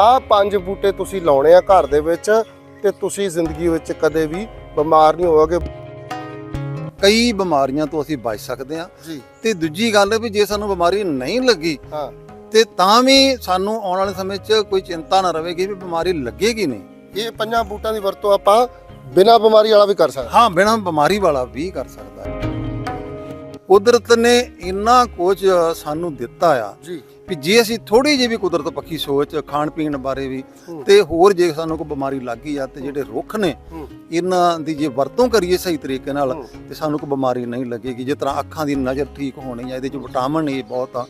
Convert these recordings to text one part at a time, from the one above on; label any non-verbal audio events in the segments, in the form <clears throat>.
ਆਹ ਪੰਜ ਬੂਟੇ ਤੁਸੀਂ ਲਾਉਣੇ ਆ ਘਰ ਦੇ ਵਿੱਚ ਤੇ ਤੁਸੀਂ ਜ਼ਿੰਦਗੀ ਵਿੱਚ ਕਦੇ ਵੀ ਬਿਮਾਰ ਨਹੀਂ ਹੋਵੋਗੇ। ਕਈ ਬਿਮਾਰੀਆਂ ਤੋਂ ਅਸੀਂ ਬਚ ਸਕਦੇ ਜੀ। ਤੇ ਦੂਜੀ ਗੱਲ ਹੈ ਵੀ ਜੇ ਸਾਨੂੰ ਬਿਮਾਰੀ ਨਹੀਂ ਲੱਗੀ ਹਾਂ। ਤੇ ਤਾਂ ਵੀ ਸਾਨੂੰ ਆਉਣ ਵਾਲੇ ਸਮੇਂ 'ਚ ਕੋਈ ਚਿੰਤਾ ਨਾ ਰਹੇਗੀ ਵੀ ਬਿਮਾਰੀ ਲੱਗੇਗੀ ਨਹੀਂ। ਇਹ ਪੰਜਾਂ ਬੂਟਾਂ ਦੀ ਵਰਤੋਂ ਆਪਾਂ ਬਿਨਾਂ ਬਿਮਾਰੀ ਵਾਲਾ ਵੀ ਕਰ ਸਕਦੇ। ਹਾਂ ਬਿਨਾਂ ਬਿਮਾਰੀ ਵਾਲਾ ਵੀ ਕਰ ਸਕਦਾ। ਕੁਦਰਤ ਨੇ ਇੰਨਾ ਕੁਝ ਸਾਨੂੰ ਦਿੱਤਾ ਆ। ਜੀ। ਵੀ ਜੇ ਅਸੀਂ ਥੋੜੀ ਜਿਹੀ ਵੀ ਕੁਦਰਤ ਪੱਖੀ ਸੋਚ ਖਾਣ ਪੀਣ ਬਾਰੇ ਵੀ। ਤੇ ਹੋਰ ਜੇ ਸਾਨੂੰ ਕੋਈ ਬਿਮਾਰੀ ਲੱਗ ਗਈ ਆ ਤੇ ਜਿਹੜੇ ਰੁੱਖ ਨੇ। ਇਹਨਾਂ ਦੀ ਜੇ ਵਰਤੋਂ ਕਰੀਏ ਸਹੀ ਤਰੀਕੇ ਨਾਲ। ਤੇ ਸਾਨੂੰ ਕੋਈ ਬਿਮਾਰੀ ਨਹੀਂ ਲੱਗੇਗੀ ਜਿਸ ਤਰ੍ਹਾਂ ਅੱਖਾਂ ਦੀ ਨਜ਼ਰ ਠੀਕ ਹੋਣੀ ਆ ਇਹਦੇ ਚ ਵਿਟਾਮਿਨ ਏ ਬਹੁਤ ਆ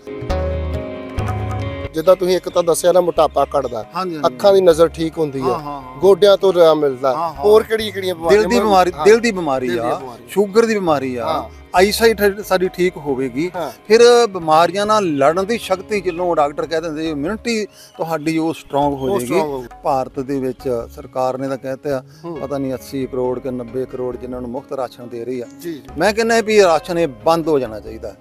ਜਿੱਦਾਂ ਤੁਸੀਂ ਇੱਕ ਤਾਂ ਦੱਸਿਆ ਨਾ ਮੋਟਾਪਾ ਘਟਦਾ ਅੱਖਾਂ ਦੀ ਨਜ਼ਰ ਠੀਕ ਹੁੰਦੀ ਹਾਂ ਗੋਡਿਆਂ ਤੋਂ ਆਰਾਮ ਮਿਲਦਾ। ਹੋਰ ਕਿਹੜੀਆਂ ਕਿਹੜੀਆਂ ਬਿਮਾਰੀਆਂ ਦਿਲ ਦੀ ਬਿਮਾਰੀ ਦਿਲ ਦੀ ਬਿਮਾਰੀ ਆ। ਸ਼ੂਗਰ ਦੀ ਬਿਮਾਰੀ ਆ। ਆਈਸਾਈਟ ਸਾਡੀ ਠੀਕ ਹੋਵੇਗੀ। ਫਿਰ ਬਿਮਾਰੀਆਂ ਨਾਲ ਲੜਨ ਦੀ ਸ਼ਕਤੀ ਜਿੱਲੋਂ ਡਾਕਟਰ ਕਹਿ ਦਿੰਦੇ ਇਮਿਊਨਿਟੀ ਤੁਹਾਡੀ ਉਹ ਸਟਰੋਂਗ ਹੋ ਜਾਏਗੀ। ਭਾਰਤ ਦੇ ਵਿੱਚ ਸਰਕਾਰ ਨੇ ਤਾਂ ਕਹਿੰਦਾ ਪਤਾ ਨਹੀਂ 80 ਕਰੋੜ ਕਿ 90 ਕਰੋੜ ਜਿਨ੍ਹਾਂ ਨੂੰ ਮੁਫਤ ਰਾਸ਼ਨ ਦੇ ਰਹੀ ਆ। ਮੈਂ ਕਹਿੰਦਾ ਵੀ ਰਾਸ਼ਨ ਇਹ ਬੰਦ ਹੋ ਜਾਣਾ ਚਾਹੀਦਾ।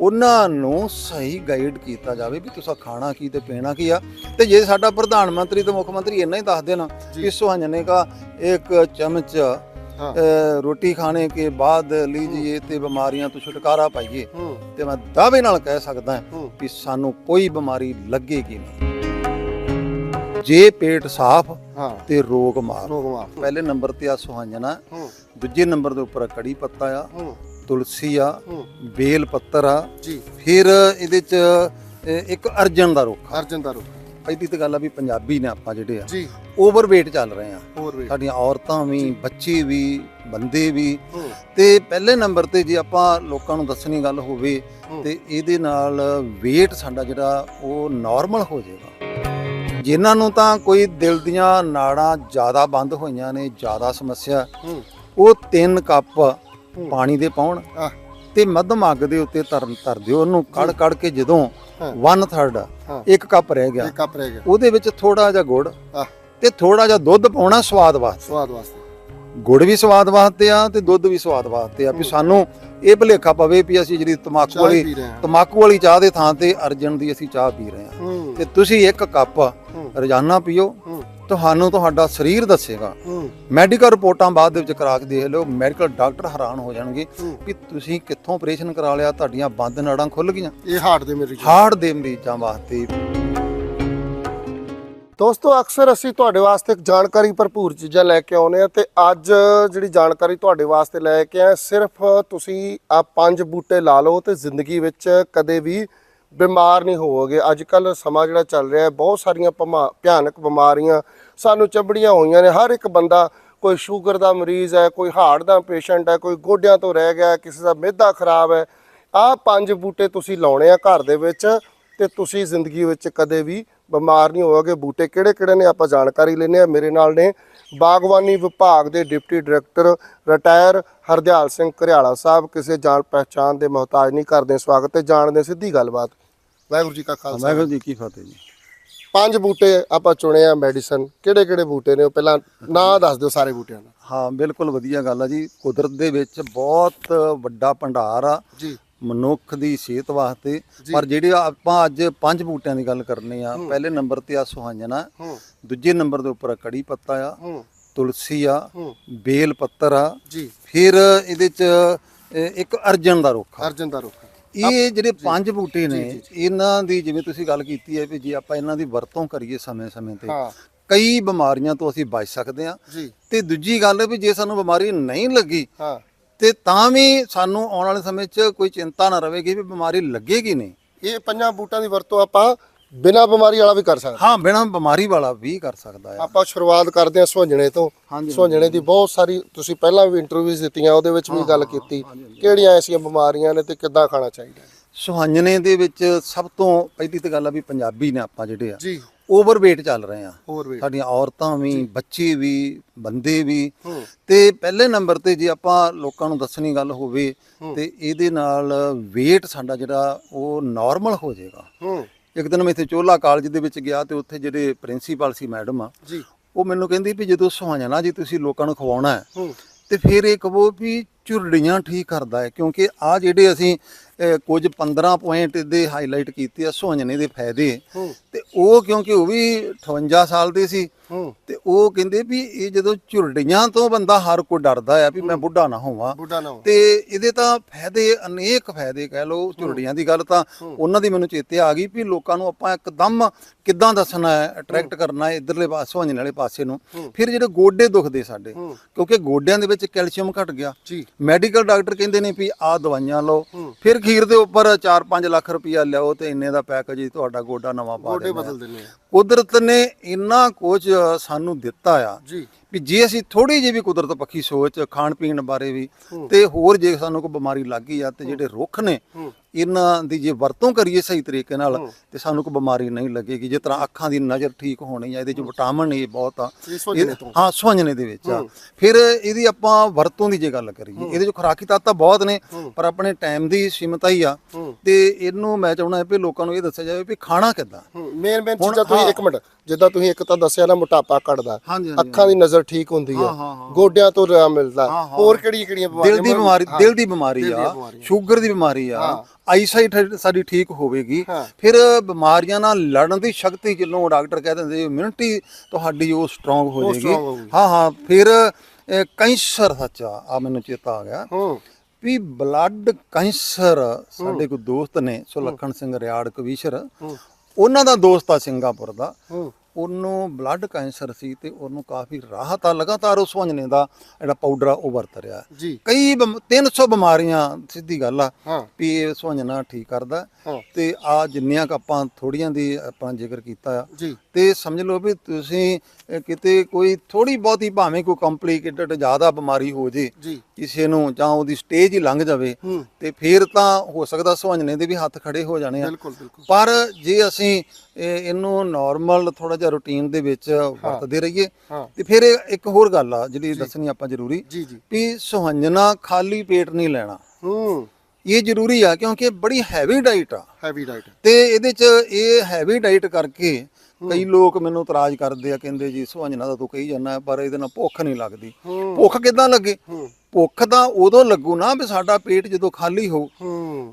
ਉਹਨਾਂ ਨੂੰ ਸਹੀ ਗਾਈਡ ਕੀਤਾ ਜਾਵੇ ਵੀ ਤੁਸੀਂ ਖਾਣਾ ਕੀ ਤੇ ਪੀਣਾ ਕੀ ਆ। ਤੇ ਜੇ ਸਾਡਾ ਪ੍ਰਧਾਨ ਮੰਤਰੀ ਤੇ ਮੁੱਖ ਮੰਤਰੀ ਇੰਨਾ ਹੀ ਦੱਸ ਦੇਣਾ ਕਿ ਸੁਹਾਜਨੇ ਦਾ ਇੱਕ ਚਮਚ ਰੋਟੀ ਖਾਣੇ ਕੇ ਬਾਅਦ ਲੀਜੀਏ ਤੇ ਬਿਮਾਰੀਆਂ ਤੋਂ ਛੁਟਕਾਰਾ ਪਾਈਏ। ਤੇ ਮੈਂ ਦਾਅਵੇ ਨਾਲ ਕਹਿ ਸਕਦਾ ਕਿ ਸਾਨੂੰ ਕੋਈ ਬਿਮਾਰੀ ਲੱਗੇਗੀ ਨਹੀਂ। ਜੇ ਪੇਟ ਸਾਫ਼ ਤੇ ਰੋਗ ਮਾਰ ਪਹਿਲੇ ਨੰਬਰ ਤੇ ਆ ਸੁਹਾਂਜਣਾ ਦੂਜੇ ਨੰਬਰ ਦੇ ਉੱਪਰ ਕੜੀ ਪੱਤਾ ਆ। ਤੁਲਸੀ ਆ। ਬੇਲ ਪੱਤਰ ਆ। ਫਿਰ ਇਹਦੇ ਚ ਇੱਕ ਅਰਜਨ ਦਾ ਰੁੱਖ ਅਰਜਨ ਦਾ ਰੁੱਖ। ਪਹਿਲੀ ਤਾਂ ਗੱਲ ਆ ਵੀ ਪੰਜਾਬੀ ਨੇ ਆਪਾਂ ਜਿਹੜੇ ਆ ਜੀ। ਓਵਰਵੇਟ ਚੱਲ ਰਹੇ ਆ। ਹੋਰ ਵੀ ਸਾਡੀਆਂ ਔਰਤਾਂ ਵੀ ਬੱਚੇ ਵੀ ਬੰਦੇ ਵੀ। ਤੇ ਪਹਿਲੇ ਨੰਬਰ ਤੇ ਜੇ ਆਪਾਂ ਲੋਕਾਂ ਨੂੰ ਦੱਸਣੀ ਗੱਲ ਹੋਵੇ। ਤੇ ਇਹਦੇ ਨਾਲ weight ਸਾਡਾ ਜਿਹੜਾ ਉਹ ਨਾਰਮਲ ਹੋ ਜਾਏਗਾ। ਜਿਨ੍ਹਾਂ ਨੂੰ ਤਾਂ ਕੋਈ ਦਿਲ ਦੀਆਂ ਨਾੜਾਂ ਜ਼ਿਆਦਾ ਬੰਦ ਹੋਈਆਂ ਨੇ ਜ਼ਿਆਦਾ ਸਮੱਸਿਆ ਉਹ 3 ਕੱਪ ਪਾਣੀ ਦੇ ਪਾਉਣ। ਤੇ ਮੱਧਮ ਅੱਗ ਦੇ ਉੱਤੇ ਧਰ ਧਰ ਦਿਓ। ਉਹਨੂੰ ਕੜ ਕੜ ਕੇ ਜਦੋਂ ਹਾਂ। 1/3 ਹਾਂ। ਇੱਕ ਕੱਪ ਰਹਿ ਗਿਆ। ਇੱਕ ਕੱਪ ਰਹਿ ਗਿਆ। ਉਹਦੇ ਵਿੱਚ ਥੋੜਾ ਜਿਹਾ ਗੁੜ ਤੇ ਥੋੜਾ ਜਿਹਾ ਦੁੱਧ ਪਾਉਣਾ ਸਵਾਦ ਵਾਸਤੇ। ਸਵਾਦ ਵਾਸਤੇ। ਗੁੜ ਵੀ ਸਵਾਦ ਵਾਸਤੇ ਆ ਤੇ ਦੁੱਧ ਵੀ ਸਵਾਦ ਵਾਸਤੇ ਆ। ਵੀ ਸਾਨੂੰ ਇਹ ਭੁਲੇਖਾ ਪਵੇ ਵੀ ਅਸੀਂ ਜਿਹੜੀ ਤਮਾਕੂ ਵਾਲੀ ਤਮਾਕੂ ਵਾਲੀ ਚਾਹ ਦੇ ਥਾਂ ਤੇ ਅਰਜਨ ਦੀ ਅਸੀਂ ਚਾਹ ਪੀ ਰਹੇ ਹਾਂ। ਤੇ ਤੁਸੀਂ ਇੱਕ ਕੱਪ ਰੋਜ਼ਾਨਾ ਪੀਓ। ਤੁਹਾਨੂੰ ਤੁਹਾਡਾ ਸਰੀਰ ਦੱਸੇਗਾ। ਮੈਡੀਕਲ ਰਿਪੋਰਟਾਂ ਬਾਅਦ ਦੇ ਵਿੱਚ ਕਰਾ ਕੇ ਦੇਖ ਲਿਓ ਮੈਡੀਕਲ ਡਾਕਟਰ ਹੈਰਾਨ ਹੋ ਜਾਣਗੇ। ਵੀ ਤੁਸੀਂ ਕਿੱਥੋਂ ਆਪਰੇਸ਼ਨ ਕਰਾ ਲਿਆ ਤੁਹਾਡੀਆਂ ਬੰਦ ਨਾੜਾਂ ਖੁੱਲ ਗਈਆਂ। ਇਹ ਹਾਰਟ ਦੇ ਮਰੀਜ਼। ਹਾਰਟ ਦੇ ਮਰੀਜ਼ਾਂ ਵਾਸਤੇ। ਦੋਸਤੋ ਅਕਸਰ ਅਸੀਂ ਤੁਹਾਡੇ ਵਾਸਤੇ ਇੱਕ ਜਾਣਕਾਰੀ ਭਰਪੂਰ ਚੀਜ਼ਾਂ ਲੈ ਕੇ ਆਉਨੇ ਆ ਤੇ ਅੱਜ ਜਿਹੜੀ ਜਾਣਕਾਰੀ ਤੁਹਾਡੇ ਵਾਸਤੇ ਲੈ ਕੇ ਆਏ ਸਿਰਫ ਤੁਸੀਂ ਆ ਪੰਜ ਬੂਟੇ ਲਾ ਲਓ ਤੇ ਜ਼ਿੰਦਗੀ ਵਿੱਚ ਕਦੇ ਵੀ ਬਿਮਾਰ ਨਹੀਂ ਹੋਵੋਗੇ। ਅੱਜ ਕੱਲ ਸਮਾਂ ਜਿਹੜਾ ਚੱਲ ਰਿਹਾ ਹੈ, ਬਹੁਤ ਸਾਰੀਆਂ ਭਮਾ- ਭਿਆਨਕ ਬਿਮਾਰੀਆਂ ਸਾਨੂੰ ਚੰਬੜੀਆਂ ਹੋਈਆਂ ਨੇ। ਹਰ ਇੱਕ ਬੰਦਾ ਕੋਈ ਸ਼ੂਗਰ ਦਾ ਮਰੀਜ਼ ਹੈ, ਕੋਈ ਹਾਰਟ ਦਾ ਪੇਸ਼ੈਂਟ ਹੈ, ਕੋਈ ਗੋਡਿਆਂ ਤੋਂ ਰਹਿ ਗਿਆ, ਕਿਸੇ ਦਾ ਮਿਹਦਾ ਖਰਾਬ ਹੈ। ਆਹ ਪੰਜ ਬੂਟੇ ਤੁਸੀਂ ਲਾਉਣੇ ਆ ਘਰ ਦੇ ਵਿੱਚ ਤੇ ਤੁਸੀਂ ਜ਼ਿੰਦਗੀ ਵਿੱਚ ਕਦੇ ਵੀ ਬਿਮਾਰ ਨਹੀਂ ਹੋਵੋਗੇ। ਬੂਟੇ ਕਿਹੜੇ ਕਿਹੜੇ ਨੇ? ਆਪਾਂ ਜਾਣਕਾਰੀ ਲੈਣੇ ਆ ਮੇਰੇ ਨਾਲ ਨੇ ਬਾਗਬਾਨੀ ਵਿਭਾਗ ਦੇ deputy director retire Hardial Singh Gharyala ਸਾਹਿਬ ਕਿਸੇ ਜਾਣ ਪਹਿਚਾਣ ਦੇ ਮੁਹਤਾਜ ਨਹੀਂ ਕਰਦੇ। ਸਵਾਗਤ ਤੇ ਜਾਣਦੇ ਸਿੱਧੀ ਗੱਲਬਾਤ। ਵਾਹਿਗੁਰੂ ਜੀ ਕਾ ਖਾਲਸਾ। ਵਾਹਿਗੁਰੂ ਜੀ ਕੀ ਫਤਿਹ ਜੀ। ਪੰਜ ਬੂਟੇ ਆਪਾਂ ਚੁਣੇ ਆ ਮੈਡੀਸਨ। ਕਿਹੜੇ ਕਿਹੜੇ ਬੂਟੇ ਨੇ ਉਹ? ਪਹਿਲਾਂ ਨਾਂ ਦੱਸ ਦਿਓ ਸਾਰੇ ਬੂਟਿਆਂ ਦਾ। ਹਾਂ ਬਿਲਕੁਲ ਵਧੀਆ ਗੱਲ ਆ ਜੀ। ਕੁਦਰਤ ਦੇ ਵਿੱਚ ਬਹੁਤ ਵੱਡਾ ਭੰਡਾਰ ਆ। ਜੀ। ਮਨੁੱਖ ਦੀ ਸਿਹਤ ਵਾਸਤੇ। ਪਰ ਜਿਹੜੇ ਆਪਾਂ ਅੱਜ ਪੰਜ ਬੂਟਿਆਂ ਦੀ ਗੱਲ ਕਰਨੇ ਆ ਪਹਿਲੇ ਨੰਬਰ ਤੇ ਆ ਸੁਹਾਂਜਣਾ ਦੂਜੇ ਨੰਬਰ ਦੇ ਉੱਪਰ ਕੜੀ ਪੱਤਾ ਆ ਤੁਲਸੀ ਆ ਬੇਲ ਪੱਤਰ ਆ ਫਿਰ ਇਹਦੇ ਚ ਇੱਕ ਅਰਜਨ ਦਾ ਰੁੱਖ ਅਰਜਨ ਦਾ ਰੁੱਖ। ਇਹ ਜਿਹੜੇ ਪੰਜ ਬੂਟੇ ਨੇ ਇਹਨਾਂ ਦੀ ਜਿਵੇਂ ਤੁਸੀਂ ਗੱਲ ਕੀਤੀ ਹੈ ਵੀ ਜੇ ਆਪਾਂ ਇਹਨਾਂ ਦੀ ਵਰਤੋਂ ਕਰੀਏ ਸਮੇਂ-ਸਮੇਂ ਤੇ ਕਈ ਬਿਮਾਰੀਆਂ ਤੋਂ ਅਸੀਂ ਬਚ ਸਕਦੇ ਹਾਂ। ਤੇ ਦੂਜੀ ਗੱਲ ਵੀ ਜੇ ਸਾਨੂੰ ਬਿਮਾਰੀ ਨਹੀਂ ਲੱਗੀ ਤੇ ਤਾਂ ਵੀ ਸਾਨੂੰ ਆਉਣ ਵਾਲੇ ਸਮੇਂ 'ਚ ਕੋਈ ਚਿੰਤਾ ਨਾ ਰਹੇਗੀ ਵੀ ਬਿਮਾਰੀ ਲੱਗੇਗੀ ਨਹੀਂ। ਇਹ ਪੰਜਾਂ ਬੂਟਾਂ ਦੀ ਵਰਤੋਂ ਆਪਾਂ ਬਿਨਾਂ ਬਿਮਾਰੀ ਵਾਲਾ ਵੀ ਕਰ ਸਕਦੇ। ਹਾਂ ਬਿਨਾਂ ਬਿਮਾਰੀ ਵਾਲਾ ਵੀ ਕਰ ਸਕਦਾ ਹੈ ਆਪਾਂ ਸ਼ੁਰੂਆਤ ਕਰਦੇ ਹਾਂ ਸੁਹੰਜਣੇ ਤੋਂ। ਹਾਂਜੀ, ਸੁਹੰਜਣੇ ਦੀ ਬਹੁਤ ਸਾਰੀ ਤੁਸੀਂ ਪਹਿਲਾਂ ਵੀ ਇੰਟਰਵਿਊਜ਼ ਦਿੱਤੀਆਂ ਉਹਦੇ ਵਿੱਚ ਵੀ ਗੱਲ ਕੀਤੀ। ਕਿਹੜੀਆਂ ਐਸੀਆਂ ਬਿਮਾਰੀਆਂ ਨੇ ਤੇ ਕਿੱਦਾਂ ਖਾਣਾ ਚਾਹੀਦਾ? ਹੈ? ਸੁਹਾਂਜਣੇ ਦੇ ਵਿੱਚ ਸਭ ਤੋਂ ਪਹਿਲੀ ਤਾਂ ਗੱਲ ਆ ਵੀ ਪੰਜਾਬੀ ਨੇ ਆਪਾਂ ਜਿਹੜੇ ਆ ਜੀ। ਓਵਰਵੇਟ ਚੱਲ ਰਹੇ ਆ। ਸਾਡੀਆਂ ਔਰਤਾਂ ਵੀ ਬੱਚੇ ਵੀ ਬੰਦੇ ਵੀ। ਤੇ ਪਹਿਲੇ ਨੰਬਰ ਤੇ ਜੇ ਆਪਾਂ ਲੋਕਾਂ ਨੂੰ ਦੱਸਣੀ ਗੱਲ ਹੋਵੇ ਤੇ ਇਹਦੇ ਨਾਲ weight ਸਾਡਾ ਜਿਹੜਾ ਉਹ ਨਾਰਮਲ ਹੋ ਜਾਏਗਾ। ਇੱਕ ਦਿਨ ਮੈਂ ਇੱਥੇ ਚੋਲਾ ਕਾਲਜ ਦੇ ਵਿੱਚ ਗਿਆ ਤੇ ਉੱਥੇ ਜਿਹੜੇ ਪ੍ਰਿੰਸੀਪਲ ਸੀ ਮੈਡਮ ਆ ਉਹ ਮੈਨੂੰ ਕਹਿੰਦੀ ਵੀ ਜਦੋਂ ਸੁਹਾਣਾ ਜੀ ਤੁਸੀਂ ਲੋਕਾਂ ਨੂੰ ਖਵਾਉਣਾ ਹੈ ਤੇ ਫਿਰ ਇਹ ਕਹੋ ਵੀ ਝੁਰੜੀਆਂ ਠੀਕ ਕਰਦਾ ਹੈ ਕਿਉਂਕਿ ਆ ਜਿਹੜੇ ਅਸੀਂ ਕੁਝ 15 ਪੁਆਇੰਟ ਦੇ ਹਾਈਲਾਈਟ ਕੀਤੇ ਆ ਸੁਹੰਜਣੇ ਦੇ ਫਾਇਦੇ। ਤੇ ਉਹ ਕਿਉਂਕਿ ਉਹ ਵੀ 58 ਸਾਲ ਦੇ ਸੀ। ਤੇ ਉਹ ਕਹਿੰਦੇ ਵੀ ਇਹ ਜਦੋਂ ਝੁਰੜੀਆਂ ਤੋਂ ਬੰਦਾ ਹਰ ਕੋਈ ਡਰਦਾ ਆ ਵੀ ਮੈਂ ਬੁੱਢਾ ਨਾ ਹੋਵਾਂ। ਤੇ ਇਹਦੇ ਤਾਂ ਫਾਇਦੇ ਅਨੇਕ ਫਾਇਦੇ ਕਹਿ ਲਓ ਝੁਰੜੀਆਂ ਦੀ ਗੱਲ ਤਾਂ ਉਹਨਾਂ ਦੀ ਮੈਨੂੰ ਚੇਤੇ ਆ ਗਈ ਵੀ ਲੋਕਾਂ ਨੂੰ ਆਪਾਂ ਇੱਕਦਮ ਕਿੱਦਾਂ ਦੱਸਣਾ ਹੈ ਅਟਰੈਕਟ ਕਰਨਾ ਹੈ ਇਧਰਲੇ ਪਾਸੇ ਸੁਹੰਜਣ ਵਾਲੇ ਪਾਸੇ ਨੂੰ। ਫਿਰ ਜਿਹੜੇ ਗੋਡੇ ਦੁਖਦੇ ਸਾਡੇ ਕਿਉਂਕਿ ਗੋਡਿਆਂ ਦੇ ਵਿੱਚ ਕੈਲਸ਼ੀਅਮ ਘਟ ਗਿਆ। ਮੈਡੀਕਲ ਡਾਕਟਰ ਕਹਿੰਦੇ ਨੇ ਵੀ ਆਹ ਦਵਾਈਆਂ ਲਓ। ਫਿਰ ਖੀਰ ਦੇ ਉੱਪਰ 4-5 ਲੱਖ ਰੁਪਇਆ ਲਿਆਓ ਤੇ ਇੰਨੇ ਦਾ ਪੈਕੇਜ ਹੀ ਤੁਹਾਡਾ ਗੋਡਾ ਨਵਾਂ ਪਾ ਗੋਡੇ ਦੇਣਾ ਬਦਲ ਦਿੰਦੇ ਆ। ਕੁਦਰਤ ਨੇ ਇੰਨਾ ਕੁਝ ਸਾਨੂੰ ਦਿੱਤਾ ਆ ਜੀ। ਵੀ ਜੇ ਅਸੀਂ ਥੋੜੀ ਜਿਹੀ ਵੀ ਕੁਦਰਤ ਪੱਖੀ ਸੋਚ ਖਾਣ ਪੀਣ ਬਾਰੇ ਵੀ ਤੇ ਹੋਰ ਜੇ ਸਾਨੂੰ ਕੋਈ ਬਿਮਾਰੀ ਲੱਗ ਗਈ ਆ ਤੇ ਜਿਹੜੇ ਰੁੱਖ ਨੇ ਇਹਨਾਂ ਦੀ ਜੇ ਵਰਤੋਂ ਕਰੀਏ ਸਹੀ ਤਰੀਕੇ ਨਾਲ ਤੇ ਸਾਨੂੰ ਕੋਈ ਬਿਮਾਰੀ ਨਹੀਂ ਲੱਗੇਗੀ ਜਿਸ ਤਰ੍ਹਾਂ ਅੱਖਾਂ ਦੀ ਨਜ਼ਰ ਠੀਕ ਹੋਣੀ ਆ ਇਹਦੇ ਚ ਵਿਟਾਮਿਨ ਇਹ ਬਹੁਤ ਆ। ਹਾਂ ਸੁਹੰਜਣੇ ਦੇ ਵਿੱਚ ਆ। ਫਿਰ ਇਹਦੀ ਆਪਾਂ ਵਰਤੋਂ ਦੀ ਜੇ ਗੱਲ ਕਰੀਏ ਇਹਦੇ ਚ ਖੁਰਾਕੀ ਤੱਤ ਤਾਂ ਬਹੁਤ ਨੇ ਪਰ ਆਪਣੇ ਟਾਈਮ ਦੀ ਸੀਮਤਾ ਹੀ ਆ। ਤੇ ਇਹਨੂੰ ਮੈਂ ਚਾਹੁੰਦਾ ਵੀ ਲੋਕਾਂ ਨੂੰ ਇਹ ਦੱਸਿਆ ਜਾਵੇ ਵੀ ਖਾਣਾ ਕਿੱਦਾਂ। ਮੇਨ ਮੇਨ ਚੀਜ਼ਾਂ ਤੁਸੀਂ ਇੱਕ ਮਿੰਟ ਜਿੱਦਾਂ ਤੁਸੀਂ ਇੱਕ ਤਾਂ ਦੱਸਿਆ ਨਾ ਮੋਟਾਪਾ ਘਟਦਾ ਅੱਖਾਂ ਦੀ ਨਜ਼ਰ ਠੀਕ ਹੁੰਦੀ ਆ। ਗੋਡਿਆਂ ਤੋਂ ਆਰਾਮ ਮਿਲਦਾ। ਹੋਰ ਕਿਹੜੀਆਂ ਕਿਹੜੀਆਂ ਬਿਮਾਰੀਆਂ ਦਿਲ ਦੀ ਬਿਮਾਰੀ ਦਿਲ ਦੀ ਬਿਮਾਰੀ ਆ। ਸ਼ੂਗਰ ਦੀ ਬਿਮਾਰੀ ਆ ਆਈਸਾਈਟ ਸਾਡੀ ਠੀਕ ਹੋਵੇਗੀ। ਫਿਰ ਬਿਮਾਰੀਆਂ ਨਾਲ ਲੜਨ ਦੀ ਸ਼ਕਤੀ ਜਿਹਨੂੰ ਡਾਕਟਰ ਕਹਿ ਦਿੰਦੇ ਇਮਿਊਨਿਟੀ ਤੁਹਾਡੀ ਉਹ ਸਟਰੋਂਗ ਹੋ ਜਾਏਗੀ। ਹਾਂ ਹਾਂ ਫਿਰ ਕੈਂਸਰ ਸੱਚਾ ਆ ਮੈਨੂੰ ਚੇਤਾ ਆ ਗਿਆ। ਵੀ ਬਲੱਡ ਕੈਂਸਰ ਸਾਡੇ ਕੋ ਦੋਸਤ ਨੇ ਸੁਲੱਖਣ ਸਿੰਘ ਰਿਆੜ ਕਵੀਸ਼ਰ। ਉਹਨਾਂ ਦਾ ਦੋਸਤ ਆ ਸਿੰਗਾਪੁਰ ਦਾ। ਉਹਨੂੰ ਬਲੱਡ ਕੈਂਸਰ ਸੀ ਤੇ ਉਹਨੂੰ ਕਾਫੀ ਰਾਹਤ ਆ ਲਗਾਤਾਰ ਉਸ ਸੁਹੰਜਣੇ ਦਾ ਜਿਹੜਾ ਪਾਊਡਰ ਆ ਉਹ ਵਰਤ ਰਿਹਾ ਜੀ। ਕਈ ਬਿਮ- 300 ਬਿਮਾਰੀਆਂ ਸਿੱਧੀ ਗੱਲ ਆ ਹਾਂ। ਵੀ ਇਹ ਸੁਹੰਜਣਾ ਠੀਕ ਕਰਦਾ। ਹਾਂ। ਤੇ ਆ ਜਿੰਨੀਆਂ ਕ ਆਪਾਂ ਥੋੜੀਆਂ ਦੀ ਆਪਾਂ ਜ਼ਿਕਰ ਕੀਤਾ ਆ ਜੀ। ਤੇ ਸਮਝ ਲਓ ਵੀ ਤੁਸੀਂ ਕਿਤੇ ਕੋਈ ਥੋੜੀ ਬਹੁਤੀ ਭਾਵੇਂ ਕੋਈ ਕੰਪਲਿਕੇਟਡ ਜ਼ਿਆਦਾ ਬਿਮਾਰੀ ਹੋ ਜੇ ਕਿਸੇ ਨੂੰ ਜਾਂ ਉਹਦੀ ਸਟੇਜ ਹੀ ਲੰਘ ਜਾਵੇ ਤੇ ਫਿਰ ਤਾਂ ਹੋ ਸਕਦਾ ਸੁਹੰਜਣੇ ਦੇ ਵੀ ਹੱਥ ਖੜੇ ਹੋ ਜਾਣੇ ਆ। ਪਰ ਜੇ ਅਸੀਂ ਇਹ- ਇਹਨੂੰ ਨਾਰਮਲ ਥੋੜਾ ਜਿਹਾ ਰੁਟੀਨ ਦੇ ਵਿੱਚ ਵਰਤਦੇ ਰਹੀਏ ਤੇ ਫਿਰ ਇੱਕ ਹੋਰ ਗੱਲ ਆ ਜਿਹੜੀ ਦੱਸਣੀ ਆਪਾਂ ਜ਼ਰੂਰੀ ਵੀ ਸੁਹੰਜਣਾ ਖਾਲੀ ਪੇਟ ਨਹੀਂ ਲੈਣਾ। ਹੂੰ। ਇਹ ਜ਼ਰੂਰੀ ਆ ਕਿਉਂਕਿ ਬੜੀ ਹੈਵੀ ਡਾਈਟ ਆ। ਹੈਵੀ ਡਾਈਟ ਤੇ ਇਹਦੇ ਚ ਇਹ ਹੈਵੀ ਡਾਈਟ ਕਰਕੇ ਕਈ ਲੋਕ ਮੈਨੂੰ ਇਤਰਾਜ਼ ਕਰਦੇ ਆ ਕਹਿੰਦੇ ਜੀ ਸੁਹੰਜਣਾ ਦਾ ਤੂੰ ਕਹੀ ਜਾਂਦਾ ਪਰ ਇਹਦੇ ਨਾਲ ਭੁੱਖ ਨਹੀਂ ਲੱਗਦੀ। ਭੁੱਖ ਕਿੱਦਾਂ ਲੱਗੇ? ਭੁੱਖ ਤਾਂ ਉਦੋਂ ਲੱਗੂ ਨਾ ਵੀ ਸਾਡਾ ਪੇਟ ਜਦੋਂ ਖਾਲੀ ਹੋ।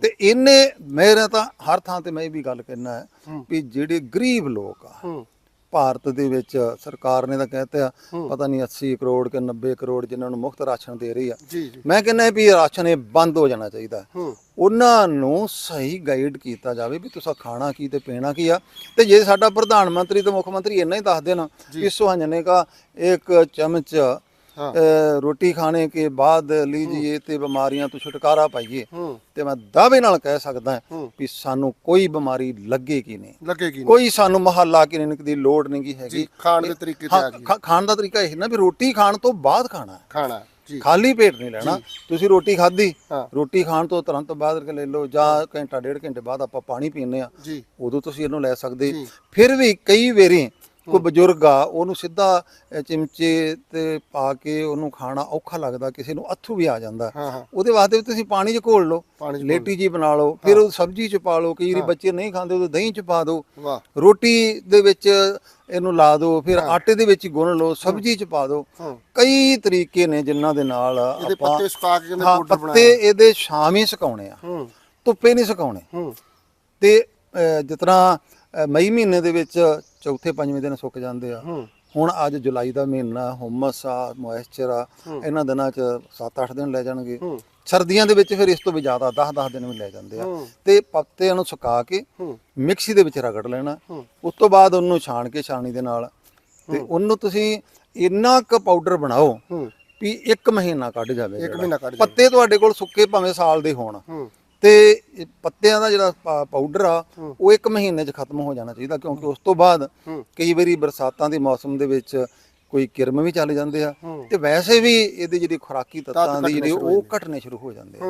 ਤੇ ਇਹਨੇ ਮੇਰੇ ਤਾਂ ਹਰ ਥਾਂ ਤੇ ਮੈਂ ਇਹ ਵੀ ਗੱਲ ਕਹਿਣਾ ਹੈ। ਵੀ ਜਿਹੜੇ ਗਰੀਬ ਲੋਕ ਆ ਭਾਰਤ ਦੇ ਵਿੱਚ ਸਰਕਾਰ ਨੇ ਤਾਂ ਕਹਿਤਾ ਪਤਾ ਨਹੀਂ 80 ਕਰੋੜ ਕਿ 90 ਕਰੋੜ ਜਿਨ੍ਹਾਂ ਨੂੰ ਮੁਫਤ ਰਾਸ਼ਨ ਦੇ ਰਹੀ ਆ। ਮੈਂ ਕਹਿੰਦਾ ਵੀ ਰਾਸ਼ਨ ਇਹ ਬੰਦ ਹੋ ਜਾਣਾ ਚਾਹੀਦਾ। ਉਹਨਾਂ ਨੂੰ ਸਹੀ ਗਾਈਡ ਕੀਤਾ ਜਾਵੇ ਵੀ ਤੁਸੀਂ ਖਾਣਾ ਕੀ ਤੇ ਪੀਣਾ ਕੀ ਆ। ਤੇ ਜੇ ਸਾਡਾ ਪ੍ਰਧਾਨ ਮੰਤਰੀ ਤੇ ਮੁੱਖ ਮੰਤਰੀ ਇੰਨਾ ਹੀ ਦੱਸ ਦੇਣ ਕਿ ਸੁਹੰਜਨੇ ਦਾ ਇੱਕ ਚਮਚ ਰੋਟੀ ਖਾਣੇ ਕੇ ਬਾਅਦ ਲੀਜੀਏ ਤੇ ਬਿਮਾਰੀਆਂ ਤੋਂ ਛੁਟਕਾਰਾ ਪਾਈਏ ਤੇ ਮੈਂ ਦਾਅਵੇ ਨਾਲ ਕਹਿ ਸਕਦਾ ਕਿ ਸਾਨੂੰ ਕੋਈ ਬਿਮਾਰੀ ਲੱਗੇਗੀ ਨਹੀਂ। ਲੱਗੇਗੀ ਨਹੀਂ। ਕੋਈ ਸਾਨੂੰ ਮਹੱਲਾ ਕਿਨਿਕ ਦੀ ਲੋੜ ਨਹੀਂ ਹੈਗੀ। ਖਾਣ ਦੇ ਤਰੀਕੇ ਤੇ ਖਾਣ ਦਾ ਤਰੀਕਾ ਇਹ ਨਾ ਵੀ ਰੋਟੀ ਖਾਣ ਤੋਂ ਬਾਅਦ ਖਾਣਾ। ਖਾਣਾ ਖਾਲੀ ਪੇਟ ਨਹੀਂ ਲੈਣਾ ਤੁਸੀਂ ਰੋਟੀ ਖਾਧੀ ਰੋਟੀ ਖਾਣ ਤੋਂ ਤੁਰੰਤ ਬਾਅਦ ਲੈ ਲਓ ਜਾਂ ਘੰਟਾ ਡੇਢ ਘੰਟੇ ਬਾਅਦ ਆਪਾਂ ਪਾਣੀ ਪੀਂਦੇ ਆ ਉਦੋਂ ਤੁਸੀਂ ਇਹਨੂੰ ਲੈ ਸਕਦੇ। ਫਿਰ ਵੀ ਕਈ ਵਾਰੀ ਕੋਈ ਬਜ਼ੁਰਗ ਆ ਉਹਨੂੰ ਸਿੱਧਾ ਚਿਮਚੇ ਤੇ ਪਾ ਕੇ ਉਹਨੂੰ ਖਾਣਾ ਔਖਾ ਲੱਗਦਾ ਕਿਸੇ ਨੂੰ ਅੱਥੂ ਵੀ ਆ ਜਾਂਦਾ। ਹਾਂ ਹਾਂ। ਉਹਦੇ ਵਾਸਤੇ ਤੁਸੀਂ ਪਾਣੀ 'ਚ ਘੋਲ ਲਓ ਲੇਟੀ ਜੀ ਬਣਾ ਲਓ ਫਿਰ ਉਹ ਸਬਜ਼ੀ 'ਚ ਪਾ ਲਓ ਕਈ ਵਾਰੀ ਬੱਚੇ ਨਹੀਂ ਖਾਂਦੇ ਉਹ ਦਹੀਂ 'ਚ ਪਾ ਦਿਓ ਰੋਟੀ ਦੇ ਵਿੱਚ ਇਹਨੂੰ ਲਾ ਦਿਓ ਫਿਰ ਆਟੇ ਦੇ ਵਿੱਚ ਹੀ ਗੁੰਨ ਲਓ ਸਬਜ਼ੀ 'ਚ ਪਾ ਦਿਓ ਹਾਂ। ਕਈ ਤਰੀਕੇ ਨੇ ਜਿਨ੍ਹਾਂ ਦੇ ਨਾਲ ਇਹਦੇ ਪੱਤੇ ਸੁਕਾ ਕੇ ਹਾਂ ਪਾਊਡਰ ਪੱਤੇ ਬਣਾਇਆ ਇਹਦੇ ਛਾਵੇਂ ਸੁਕਾਉਣੇ ਆ। ਹੂੰ। ਧੁੱਪੇ ਨਹੀਂ ਸੁਕਾਉਣੇ। ਹੂੰ। ਤੇ ਅਹ, ਮਈ ਮਹੀਨੇ ਦੇ ਵਿੱਚ ਚੌਥੇ ਪੰਜਵੇਂ ਦਿਨ ਸੁੱਕ ਜਾਂਦੇ ਆ। ਹੁਣ ਅੱਜ ਜੁਲਾਈ ਦਾ ਮਹੀਨਾ ਹੁਮਸ ਆ ਮੋਇਸਚਰ ਆ ਇਹਨਾਂ ਦਿਨਾਂ ਚ 7-8 ਦਿਨ ਲੈ ਜਾਣਗੇ। ਸਰਦੀਆਂ ਦੇ ਵਿੱਚ ਫਿਰ ਇਸ ਤੋਂ ਵੀ ਜ਼ਿਆਦਾ 10-10 ਦਿਨ ਵੀ ਲੈ ਜਾਂਦੇ ਆ। ਤੇ ਪੱਤਿਆਂ ਨੂੰ ਸੁਕਾ ਕੇ ਮਿਕਸੀ ਦੇ ਵਿੱਚ ਰਗੜ ਲੈਣਾ। ਉਸ ਤੋਂ ਬਾਅਦ ਉਹਨੂੰ ਛਾਣ ਕੇ ਛਾਣੀ ਦੇ ਨਾਲ। ਤੇ ਉਹਨੂੰ ਤੁਸੀਂ ਇੰਨਾ ਕੁ ਪਾਊਡਰ ਬਣਾਓ ਵੀ ਇੱਕ ਮਹੀਨਾ ਕੱਢ ਜਾਵੇ। ਮਹੀਨਾ ਕੱਢ। ਪੱਤੇ ਤੁਹਾਡੇ ਕੋਲ ਸੁੱਕੇ ਭਾਵੇਂ ਸਾਲ ਦੇ ਹੋਣ। ਤੇ ਪੱਤਿਆਂ ਦਾ ਜਿਹੜਾ ਪਾਊਡਰ ਆ ਉਹ ਇੱਕ ਮਹੀਨੇ 'ਚ ਖਤਮ ਹੋ ਜਾਣਾ ਚਾਹੀਦਾ ਕਿਉਂਕਿ ਉਸ ਤੋਂ ਬਾਅਦ। ਕਈ ਵਾਰੀ ਬਰਸਾਤਾਂ ਦੇ ਮੌਸਮ ਦੇ ਵਿੱਚ ਕੋਈ ਕਿਰਮ ਵੀ ਚੱਲ ਜਾਂਦੇ ਆ। ਤੇ ਵੈਸੇ ਵੀ ਇਹਦੀ ਜਿਹੜੀ ਖੁਰਾਕੀ ਤੱਤਾਂ ਦੀ ਜਿਹੜੀ ਉਹ ਘਟਨੇ ਸ਼ੁਰੂ ਹੋ ਜਾਂਦੇ ਆ।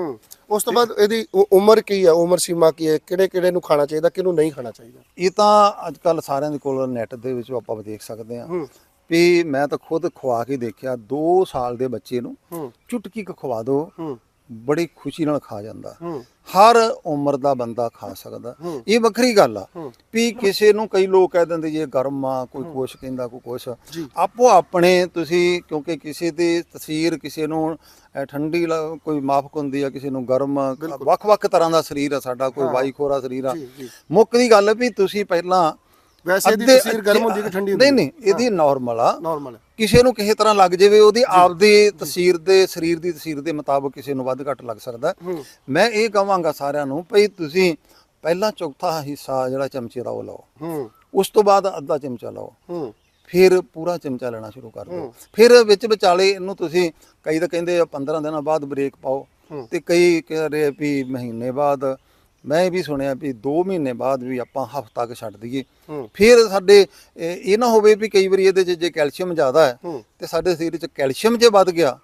ਉਸ ਤੋਂ ਬਾਅਦ ਇਹਦੀ ਉਮਰ ਕੀ ਹੈ ਉਮਰ ਸੀਮਾ ਕੀ ਹੈ ਕਿਹੜੇ ਕਿਹੜੇ ਨੂੰ ਖਾਣਾ ਚਾਹੀਦਾ ਕਿਹਨੂੰ ਨਹੀਂ ਖਾਣਾ ਚਾਹੀਦਾ? ਇਹ ਤਾਂ ਅੱਜ ਕੱਲ ਸਾਰਿਆਂ ਦੇ ਕੋਲ ਨੈਟ ਦੇ ਵਿੱਚ ਆਪਾਂ ਦੇਖ ਸਕਦੇ ਆ ਵੀ ਮੈਂ ਤਾਂ ਖੁਦ ਖਵਾ ਕੇ ਦੇਖਿਆ 2 ਸਾਲ ਦੇ ਬੱਚੇ ਨੂੰ ਚੁਟਕੀ ਕੁ ਖਵਾ ਦਿਓ ਹੂੰ। ਬੜੀ ਖੁਸ਼ੀ ਨਾਲ ਖਾ ਜਾਂਦਾ। ਹਰ ਉਮਰ ਦਾ ਬੰਦਾ ਖਾ ਸਕਦਾ। ਇਹ ਵੱਖਰੀ ਗੱਲ ਆ। ਵੀ ਕਿਸੇ ਨੂੰ ਕਈ ਲੋਕ ਕਹਿ ਦਿੰਦੇ ਜੀ ਗਰਮ ਆ ਕੋਈ ਕੁਛ ਕਹਿੰਦਾ ਕੋਈ ਕੁਛ। ਆਪੋ ਆਪਣੇ ਤੁਸੀਂ ਕਿਉਂਕਿ ਕਿਸੇ ਦੀ ਤਸਵੀਰ ਕਿਸੇ ਨੂੰ ਠੰਡੀ ਕੋਈ ਮਾਫਕ ਹੁੰਦੀ ਆ ਕਿਸੇ ਨੂੰ ਗਰਮ ਵੱਖ-ਵੱਖ ਤਰ੍ਹਾਂ ਦਾ ਸਰੀਰ ਆ ਸਾਡਾ ਕੋਈ ਵਾਈਖੋਰਾ ਸਰੀਰ ਆ। ਮੁੱਖ ਦੀ ਗੱਲ ਵੀ ਤੁਸੀਂ ਪਹਿਲਾਂ ਵੈਸੇ ਇਹਦੀ ਤਸਵੀਰ ਗਰਮ ਹੁੰਦੀ ਕਿ ਠੰਡੀ ਹੁੰਦੀ ਨਹੀਂ ਨਹੀਂ ਇਹਦੀ ਨਾਰਮਲ ਆ। ਨਾਰਮਲ ਕਿਸੇ ਨੂੰ ਕਿਸੇ ਤਰ੍ਹਾਂ ਲੱਗ ਜਾਵੇ ਉਹਦੀ ਆਪਦੀ ਤਸਵੀਰ ਦੇ ਸਰੀਰ ਦੀ ਤਸਵੀਰ ਦੇ ਮੁਤਾਬਕ ਕਿਸੇ ਨੂੰ ਵੱਧ ਘੱਟ ਲੱਗ ਸਕਦਾ। ਮੈਂ ਇਹ ਕਹਾਂਗਾ ਸਾਰਿਆਂ ਨੂੰ ਭਈ ਤੁਸੀਂ ਪਹਿਲਾਂ ਚੌਥਾ ਹਿੱਸਾ ਜਿਹੜਾ ਚਮਚੇ ਦਾ ਉਹ ਲਓ। ਉਸ ਤੋਂ ਬਾਅਦ ਅੱਧਾ ਚਮਚਾ ਲਓ। ਫਿਰ ਪੂਰਾ ਚਮਚਾ ਲੈਣਾ ਸ਼ੁਰੂ ਕਰ ਦਿਓ। ਫਿਰ ਵਿੱਚ ਵਿਚਾਲੇ ਇਹਨੂੰ ਤੁਸੀਂ ਕਈ ਤਾਂ ਕਹਿੰਦੇ ਆ 15 ਦਿਨਾਂ ਬਾਅਦ ਬ੍ਰੇਕ ਪਾਓ। ਤੇ ਕਈ ਕਹਿ ਰਹੇ ਆ ਵੀ ਮਹੀਨੇ ਬਾਅਦ ਮੈਂ ਵੀ ਸੁਣਿਆ ਵੀ 2 ਮਹੀਨੇ ਬਾਅਦ ਵੀ ਆਪਾਂ ਹਫ਼ਤਾ ਕੁ ਛੱਡ ਦਈਏ। ਫਿਰ ਸਾਡੇ ਇਹ ਇਹ ਨਾ ਹੋਵੇ ਵੀ ਕਈ ਵਾਰੀ ਇਹਦੇ 'ਚ ਜੇ ਕੈਲਸ਼ੀਅਮ ਜ਼ਿਆਦਾ ਹੈ ਤੇ ਸਾਡੇ ਸਰੀਰ 'ਚ ਕੈਲਸ਼ੀਅਮ ਜੇ ਵੱਧ ਗਿਆ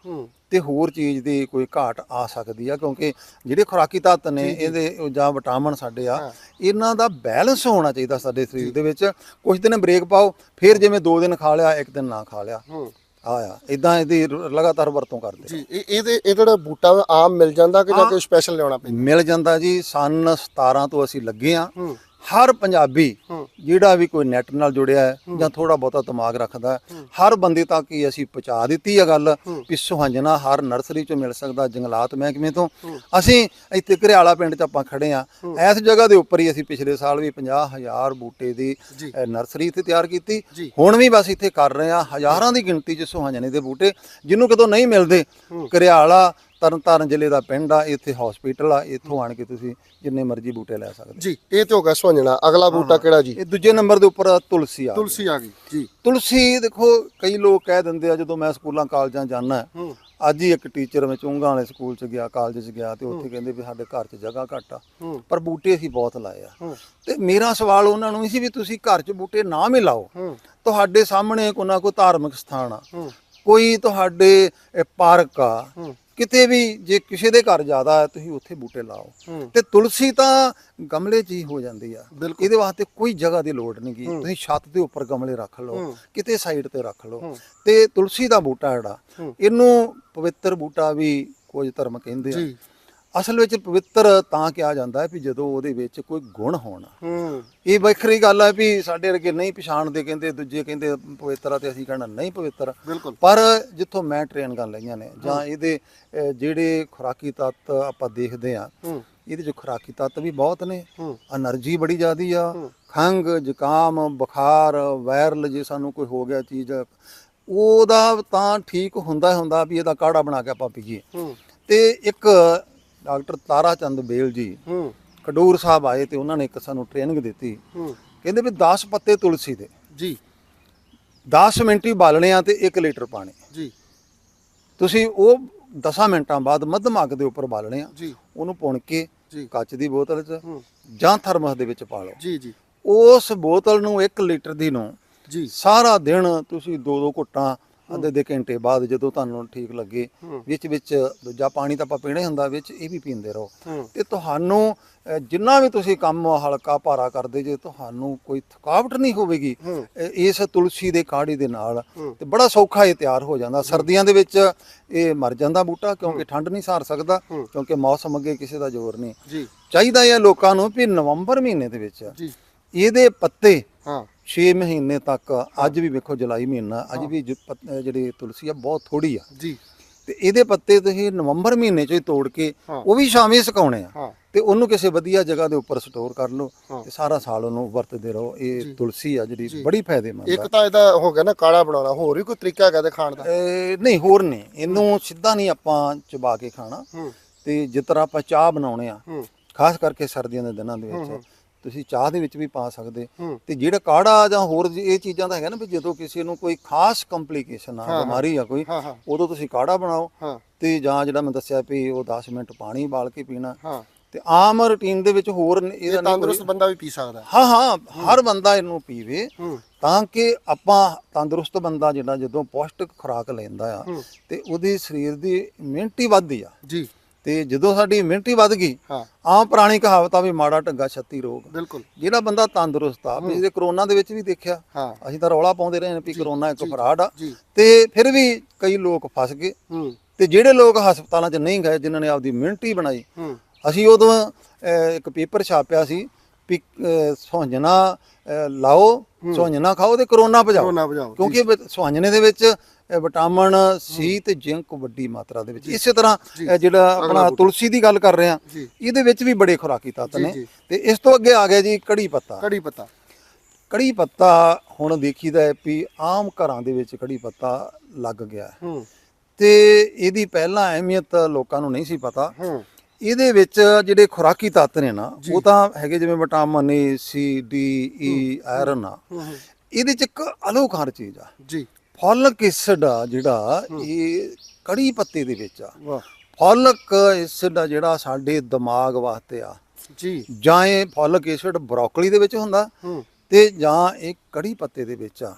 ਤੇ ਹੋਰ ਚੀਜ਼ ਦੀ ਕੋਈ ਘਾਟ ਆ ਸਕਦੀ ਆ ਕਿਉਂਕਿ ਜਿਹੜੇ ਖੁਰਾਕੀ ਤੱਤ ਨੇ ਇਹਦੇ ਜਾਂ ਵਿਟਾਮਿਨ ਸਾਡੇ ਆ ਇਹਨਾਂ ਦਾ ਬੈਲੈਂਸ ਹੋਣਾ ਚਾਹੀਦਾ ਸਾਡੇ ਸਰੀਰ ਦੇ ਵਿੱਚ। ਕੁਝ ਦਿਨ ਬ੍ਰੇਕ ਪਾਓ ਫਿਰ ਜਿਵੇਂ 2 ਦਿਨ ਖਾ ਲਿਆ ਇੱਕ ਦਿਨ ਨਾ ਖਾ ਲਿਆ। ਆਇਆ। ਇਦਾਂ ਇਹਦੀ ਰ- ਲਗਾਤਾਰ ਵਰਤੋਂ ਕਰਦੇ ਜੀ ਇਹ ਇਹਦੇ ਇਹ ਜਿਹੜਾ ਬੂਟਾ ਆਮ ਮਿਲ ਜਾਂਦਾ ਕਿ ਜਾਂ ਕੋਈ ਸਪੈਸ਼ਲ ਲਿਆਉਣਾ ਪੈਂਦਾ? ਮਿਲ ਜਾਂਦਾ ਜੀ। ਸਨ 17 ਤੋਂ ਅਸੀਂ ਲੱਗੇ ਆ ਹੂੰ। ਹਰ ਪੰਜਾਬੀ ਜਿਹੜਾ ਵੀ ਕੋਈ ਨੈਟ ਨਾਲ ਜੁੜਿਆ ਹੈ ਜਾਂ ਥੋੜਾ ਬਹੁਤਾ ਦਿਮਾਗ ਰੱਖਦਾ ਹਰ ਬੰਦੇ ਤੱਕ ਹੀ ਅਸੀਂ ਪਹੁੰਚਾ ਦਿੱਤੀ ਹੈ ਗੱਲ ਵੀ ਸੁਹੰਜਣਾ ਹਰ ਨਰਸਰੀ ਚੋਂ ਮਿਲ ਸਕਦਾ ਜੰਗਲਾਤ ਮਹਿਕਮੇ ਤੋਂ। ਅਸੀਂ ਇੱਥੇ ਘਰਿਆਲਾ ਪਿੰਡ 'ਚ ਆਪਾਂ ਖੜੇ ਆ ਇਸ ਜਗ੍ਹਾ ਦੇ ਉੱਪਰ ਹੀ ਅਸੀਂ ਪਿਛਲੇ ਸਾਲ ਵੀ 50000 ਬੂਟੇ ਦੀ ਨਰਸਰੀ ਇੱਥੇ ਤਿਆਰ ਕੀਤੀ। ਹੁਣ ਵੀ ਬਸ ਇੱਥੇ ਕਰ ਰਹੇ ਆ ਹਜ਼ਾਰਾਂ ਦੀ ਗਿਣਤੀ 'ਚ ਸੁਹੰਜਣੇ ਦੇ ਬੂਟੇ ਜਿਹਨੂੰ ਕਿਤੋਂ ਨਹੀਂ ਮਿਲਦੇ ਘਰਿਆਲਾ ਤਰਨਤਾਰਨ ਜ਼ਿਲ੍ਹੇ ਦਾ ਪਿੰਡ ਆ ਇੱਥੇ ਹਸਪੀਟਲ ਆ ਇੱਥੋਂ ਆਣ ਕੇ ਤੁਸੀਂ ਜਿੰਨੇ ਮਰਜ਼ੀ ਬੂਟੇ ਲੈ ਸਕਦੇ ਜੀ ਇਹ ਤੇ ਹੋ ਗਿਆ ਸੁਹੰਜਣਾ ਅਗਲਾ ਬੂਟਾ ਕਿਹੜਾ ਜੀ? ਇਹ ਦੂਜੇ ਨੰਬਰ ਦੇ ਉੱਪਰ ਤੁਲਸੀ ਆ ਤੁਲਸੀ ਆ ਗਈ ਜੀ। ਤੁਲਸੀ ਦੇਖੋ ਕਈ ਲੋਕ ਕਹਿ ਦਿੰਦੇ ਆ ਜਦੋਂ ਮੈਂ ਸਕੂਲਾਂ ਕਾਲਜਾਂ ਜਾਂਦਾ ਅੱਜ ਹੀ ਇੱਕ ਟੀਚਰ ਮੈਂ ਚੁੰਗਾ ਵਾਲੇ ਸਕੂਲ ਚ ਗਿਆ ਕਾਲਜ ਚ ਗਿਆ ਤੇ ਉੱਥੇ ਕਹਿੰਦੇ ਵੀ ਸਾਡੇ ਘਰ 'ਚ ਜਗ੍ਹਾ ਘੱਟ ਆ। ਪਰ ਬੂਟੇ ਅਸੀਂ ਬਹੁਤ ਲਾਏ ਆ। ਤੇ ਮੇਰਾ ਸਵਾਲ ਉਹਨਾਂ ਨੂੰ ਸੀ ਵੀ ਤੁਸੀਂ ਘਰ 'ਚ ਬੂਟੇ ਨਾ ਵੀ ਲਾਓ ਤੁਹਾਡੇ ਸਾਹਮਣੇ ਕੋਈ ਨਾ ਕੋਈ ਧਾਰਮਿਕ ਸਥਾਨ ਆ। ਕੋਈ ਤੁਹਾਡੇ ਪਾਰਕ ਆ। ਕਿਤੇ ਵੀ ਜੇ ਕਿਸੇ ਦੇ ਘਰ ਜ਼ਿਆਦਾ ਹੈ ਤੁਸੀਂ ਉੱਥੇ ਬੂਟੇ ਲਾਓ ਤੇ ਤੁਲਸੀ ਤਾਂ ਗਮਲੇ 'ਚ ਹੀ ਹੋ ਜਾਂਦੀ ਆ। ਇਹਦੇ ਵਾਸਤੇ ਕੋਈ ਜਗ੍ਹਾ ਦੀ ਲੋੜ ਨਹੀਂ ਗੀ ਤੁਸੀਂ ਛੱਤ ਦੇ ਉੱਪਰ ਗਮਲੇ ਰੱਖ ਲਓ। ਕਿਤੇ ਸਾਈਡ ਤੇ ਰੱਖ ਲਓ। ਤੇ ਤੁਲਸੀ ਦਾ ਬੂਟਾ ਜਿਹੜਾ। ਇਹਨੂੰ ਪਵਿੱਤਰ ਬੂਟਾ ਵੀ ਕੁਝ ਧਰਮ ਕਹਿੰਦੇ ਆ ਅਸਲ ਵਿੱਚ ਪਵਿੱਤਰ ਤਾਂ ਕਿਹਾ ਜਾਂਦਾ ਹੈ ਵੀ ਜਦੋਂ ਉਹਦੇ ਵਿੱਚ ਕੋਈ ਗੁਣ ਹੋਣ। ਹੂੰ। ਇਹ ਵੱਖਰੀ ਗੱਲ ਹੈ ਵੀ ਸਾਡੇ ਅਰਗੇ ਨਹੀਂ ਪਛਾਣਦੇ ਕਹਿੰਦੇ ਦੂਜੇ ਕਹਿੰਦੇ ਪਵਿੱਤਰ ਆ ਤੇ ਅਸੀਂ ਕਹਿਣਾ ਨਹੀਂ ਪਵਿੱਤਰ। ਪਰ ਜਿੱਥੋਂ ਮੈਂ ਟ੍ਰੇਨ ਕਰ ਲਈਆਂ ਨੇ ਜਾਂ ਇਹਦੇ ਜਿਹੜੇ ਖੁਰਾਕੀ ਤੱਤ ਆਪਾਂ ਦੇਖਦੇ ਆ ਇਹਦੇ ਜੋ ਖੁਰਾਕੀ ਤੱਤ ਵੀ ਬਹੁਤ ਨੇ। એનર્ਜੀ ਬੜੀ ਜ਼ਿਆਦੀ ਆ ਖੰਗ ਜ਼ੁਕਾਮ ਬੁਖਾਰ ਵਾਇਰਲ ਜੇ ਸਾਨੂੰ ਕੋਈ ਹੋ ਗਿਆ ਚੀਜ਼ ਉਹਦਾ ਤਾਂ ਠੀਕ ਹੁੰਦਾ ਹੁੰਦਾ ਵੀ ਇਹਦਾ ਕਾੜਾ ਬਣਾ ਕੇ ਆਪਾਂ ਪੀਏ। ਤੇ ਇੱਕ ਡਾਕਟਰ ਤਾਰਾ ਚੰਦ ਬੇਲ ਜੀ ਹੂੰ। ਖਡੂਰ ਸਾਹਿਬ ਆਏ ਤੇ ਉਹਨਾਂ ਨੇ ਇੱਕ ਸਾਨੂੰ ਟ੍ਰੇਨਿੰਗ ਦਿੱਤੀ। ਹੂੰ। ਕਹਿੰਦੇ ਵੀ 10 ਪੱਤੇ ਤੁਲਸੀ ਦੇ। ਜੀ। 10 ਮਿੰਟ ਹੀ ਬਾਲਣੇ ਆ ਤੇ 1 ਲੀਟਰ ਪਾਣੀ। ਜੀ। ਤੁਸੀਂ ਉਹ 10 ਮਿੰਟਾਂ ਬਾਅਦ ਮੱਧਮ ਅੱਗ ਦੇ ਉੱਪਰ ਬਾਲਣੇ ਆ। ਜੀ। ਉਹਨੂੰ ਪੁਣ ਕੇ ਕੱਚ ਦੀ ਬੋਤਲ 'ਚ ਜਾਂ ਥਰਮਸ ਦੇ ਵਿੱਚ ਪਾ ਲਓ। ਜੀ ਜੀ। ਉਸ ਬੋਤਲ ਨੂੰ 1 ਲੀਟਰ ਦੀ ਨੂੰ ਜੀ। ਸਾਰਾ ਦਿਨ ਤੁਸੀਂ ਦੋ ਦੋ ਘੁੱਟਾਂ ਅੱਧੇ ਦੇ ਘੰਟੇ ਬਾਅਦ ਜਦੋਂ ਤੁਹਾਨੂੰ ਠੀਕ ਲੱਗੇ। ਵਿੱਚ ਵਿੱਚ ਦੂਜਾ ਪਾਣੀ ਤਾਂ ਆਪਾਂ ਪੀਣਾ ਹੁੰਦਾ ਵਿੱਚ ਇਹ ਵੀ ਪੀਂਦੇ ਰਹੋ। ਤੇ ਤੁਹਾਨੂੰ ਜਿੰਨਾ ਵੀ ਤੁਸੀਂ ਕੰਮ ਹਲਕਾ ਭਾਰਾ ਕਰਦੇ ਜੇ ਤੁਹਾਨੂੰ ਕੋਈ ਥਕਾਵਟ ਨਹੀਂ ਹੋਵੇਗੀ। ਇਸ ਤੁਲਸੀ ਦੇ ਕਾੜੀ ਦੇ ਨਾਲ। ਤੇ ਬੜਾ ਸੌਖਾ ਇਹ ਤਿਆਰ ਹੋ ਜਾਂਦਾ। ਸਰਦੀਆਂ ਦੇ ਵਿੱਚ ਇਹ ਮਰ ਜਾਂਦਾ ਬੂਟਾ ਕਿਉਂਕਿ ਠੰਡ ਨਹੀਂ ਸਾਰ ਸਕਦਾ। ਕਿਉਂਕਿ ਮੌਸਮ ਅੱਗੇ ਕਿਸੇ ਦਾ ਜ਼ੋਰ ਨਹੀਂ। ਚਾਹੀਦਾ ਹੈ ਲੋਕਾਂ ਨੂੰ ਵੀ ਨਵੰਬਰ ਮਹੀਨੇ ਦੇ ਵਿੱਚ ਇਹਦੇ ਪੱਤੇ ਹਾਂ। 6 ਮਹੀਨੇ ਤੱਕ ਅੱਜ ਵੀ ਵੇਖੋ ਜੁਲਾਈ ਮਹੀਨਾ ਅੱਜ ਵੀ ਜ- ਪੱਤ- ਅਹ ਜਿਹੜੀ ਤੁਲਸੀ ਆ ਬਹੁਤ ਥੋੜੀ ਆ। ਜੀ। ਤੇ ਇਹਦੇ ਪੱਤੇ ਤੁਸੀਂ ਨਵੰਬਰ ਮਹੀਨੇ ਚ ਹੀ ਤੋੜ ਕੇ ਹਾਂ। ਉਹ ਵੀ ਸ਼ਾਮੇ ਸੁਕਾਉਣੇ ਆ। ਹਾਂ। ਤੇ ਉਹਨੂੰ ਕਿਸੇ ਵਧੀਆ ਜਗ੍ਹਾ ਦੇ ਉੱਪਰ ਸਟੋਰ ਕਰ ਲਓ ਹਾਂ। ਤੇ ਸਾਰਾ ਸਾਲ ਉਹਨੂੰ ਵਰਤਦੇ ਰਹੋ। ਇਹ ਤੁਲਸੀ ਆ ਜਿਹੜੀ ਬੜੀ ਫਾਇਦੇਮੰਦ ਇੱਕ ਤਾਂ ਇਹਦਾ ਹੋ ਗਿਆ ਨਾ ਕਾੜਾ ਬਣਾਉਣਾ ਹੋਰ ਵੀ ਕੋਈ ਤਰੀਕਾ ਹੈਗਾ ਤੇ ਖਾਣ ਦਾ? ਨਹੀਂ ਹੋਰ ਨਹੀਂ। ਇਹਨੂੰ ਸਿੱਧਾ ਨਹੀਂ ਆਪਾਂ ਚਬਾ ਕੇ ਖਾਣਾ। ਹੂੰ। ਤੇ ਜਿਸ ਤਰ੍ਹਾਂ ਆਪਾਂ ਚਾਹ ਬਣਾਉਣੇ ਆ ਹੂੰ। ਖਾਸ ਕਰਕੇ ਸਰਦੀਆਂ ਦੇ ਦਿਨਾਂ ਦੇ ਵਿੱਚ ਤੁਸੀਂ ਚਾਹ ਦੇ ਵਿੱਚ ਵੀ ਪਾ ਸਕਦੇ। ਤੇ ਜਿਹੜਾ ਕਾੜਾ ਜਾਂ ਹੋਰ ਇਹ ਚੀਜ਼ਾਂ ਦਾ ਹੈਗਾ ਨਾ ਵੀ ਜਦੋਂ ਕਿਸੇ ਨੂੰ ਕੋਈ ਖਾਸ ਕੰਪਲਿਕੇਸ਼ਨ ਆ ਬਿਮਾਰੀ ਆ ਕੋਈ ਉਦੋਂ ਤੁਸੀਂ ਕਾੜਾ ਬਣਾਓ। ਤੇ ਜਾਂ ਜਿਹੜਾ ਮੈਂ ਦੱਸਿਆ ਵੀ ਉਹ 10 ਮਿੰਟ ਪਾਣੀ ਉਬਾਲ ਕੇ ਪੀਣਾ। ਤੇ ਆਮ ਰੁਟੀਨ ਦੇ ਵਿੱਚ ਹੋਰ ਇਹਦਾ ਤੰਦਰੁਸਤ ਬੰਦਾ ਵੀ ਪੀ ਸਕਦਾ। ਹਾਂ ਹਾਂ ਹਰ ਬੰਦਾ ਇਹਨੂੰ ਪੀਵੇ। ਤਾਂ ਕਿ ਆਪਾਂ ਤੰਦਰੁਸਤ ਬੰਦਾ ਜਿਹੜਾ ਜਦੋਂ ਪੌਸ਼ਟਿਕ ਖੁਰਾਕ ਲੈਂਦਾ ਆ। ਤੇ ਉਹਦੀ ਸਰੀਰ ਦੀ ਇਮਿਊਨਿਟੀ ਵੱਧਦੀ ਆ। ਜੀ। ਤੇ ਜਦੋਂ ਸਾਡੀ ਇਮਿਊਨਿਟੀ ਵੱਧ ਗਈ ਹਾਂ। ਆਮ ਪੁਰਾਣੀ ਕਹਾਵਤ ਆ ਵੀ ਮਾੜਾ ਢੰਗਾ ਛੱਤੀ ਰੋਗ। ਬਿਲਕੁਲ। ਜਿਹੜਾ ਬੰਦਾ ਤੰਦਰੁਸਤ ਆ ਵੀ ਜਿਹਦੇ ਕਰੋਨਾ ਦੇ ਵਿੱਚ ਵੀ ਦੇਖਿਆ ਅਸੀਂ ਤਾਂ ਰੌਲਾ ਪਾਉਂਦੇ ਰਹੇ ਨੇ ਵੀ ਕਰੋਨਾ ਇੱਕ ਫਰਾਡ ਆ। ਤੇ ਫਿਰ ਵੀ ਕਈ ਲੋਕ ਫਸ ਗਏ। ਤੇ ਜਿਹੜੇ ਲੋਕ ਹਸਪਤਾਲਾਂ 'ਚ ਨਹੀਂ ਗਏ ਜਿਨ੍ਹਾਂ ਨੇ ਆਪਦੀ ਮਿਹਨਤੀ ਬਣਾਈ ਅਸੀਂ ਉਦੋਂ ਇੱਕ ਪੇਪਰ ਛਾਪਿਆ ਸੀ ਵੀ ਸੁਹੰਜਣਾ ਲਾਓ ਸੁਹੰਜਣਾ ਖਾਓ ਤੇ ਕਰੋਨਾ ਭਜਾਓ। ਕਿਉਂਕਿ ਸੁਹੰਜਣੇ ਦੇ ਵਿੱਚ ਵਿਟਾਮਿਨ ਸੀ ਤੇ ਜ਼ਿੰਕ ਵੱਡੀ ਮਾਤਰਾ ਦੇ ਵਿੱਚ। ਇਸੇ ਤਰ੍ਹਾਂ ਜਿਹੜਾ ਆਪਣਾ ਤੁਲਸੀ ਦੀ ਗੱਲ ਕਰ ਰਹੇ ਆ। ਇਹਦੇ ਵਿੱਚ ਵੀ ਬੜੇ ਖੁਰਾਕੀ ਤੱਤ ਨੇ। ਤੇ ਇਸ ਤੋਂ ਅੱਗੇ ਆ ਗਿਆ ਜੀ ਕੜੀ ਪੱਤਾ। ਕੜੀ ਪੱਤਾ। ਕੜੀ ਪੱਤਾ ਹੁਣ ਦੇਖੀਦਾ ਹੈ ਵੀ ਆਮ ਘਰਾਂ ਦੇ ਵਿੱਚ ਕੜੀ ਪੱਤਾ ਲੱਗ ਗਿਆ ਤੇ ਇਹਦੀ ਪਹਿਲਾਂ ਅਹਿਮੀਅਤ ਲੋਕਾਂ ਨੂੰ ਨਹੀਂ ਸੀ ਪਤਾ। ਇਹਦੇ ਵਿੱਚ ਜਿਹੜੇ ਖੁਰਾਕੀ ਤੱਤ ਨੇ ਨਾ ਉਹ ਤਾਂ ਹੈਗੇ ਜਿਵੇਂ vitamin A C D E iron ਆ। ਇਹਦੇ ਚ ਇੱਕ ਅਲੋਕਾਰ ਚੀਜ਼ ਆ। ਜੀ। ਫੋਲਿਕ ਐਸਿਡ ਆ ਜਿਹੜਾ ਇਹ ਕੜੀ ਪੱਤੇ ਦੇ ਵਿੱਚ ਆ। ਵਾਹ। ਫੋਲਿਕ ਐਸਿਡ ਆ ਜਿਹੜਾ ਸਾਡੇ ਦਿਮਾਗ ਵਾਸਤੇ ਆ। ਜੀ। ਜਾਂ ਇਹ ਫੋਲਿਕ ਐਸਿਡ ਬਰੋਕਲੀ ਦੇ ਵਿੱਚ ਹੁੰਦਾ ਤੇ ਜਾਂ ਇਹ ਕੜੀ ਪੱਤੇ ਦੇ ਵਿੱਚ ਆ।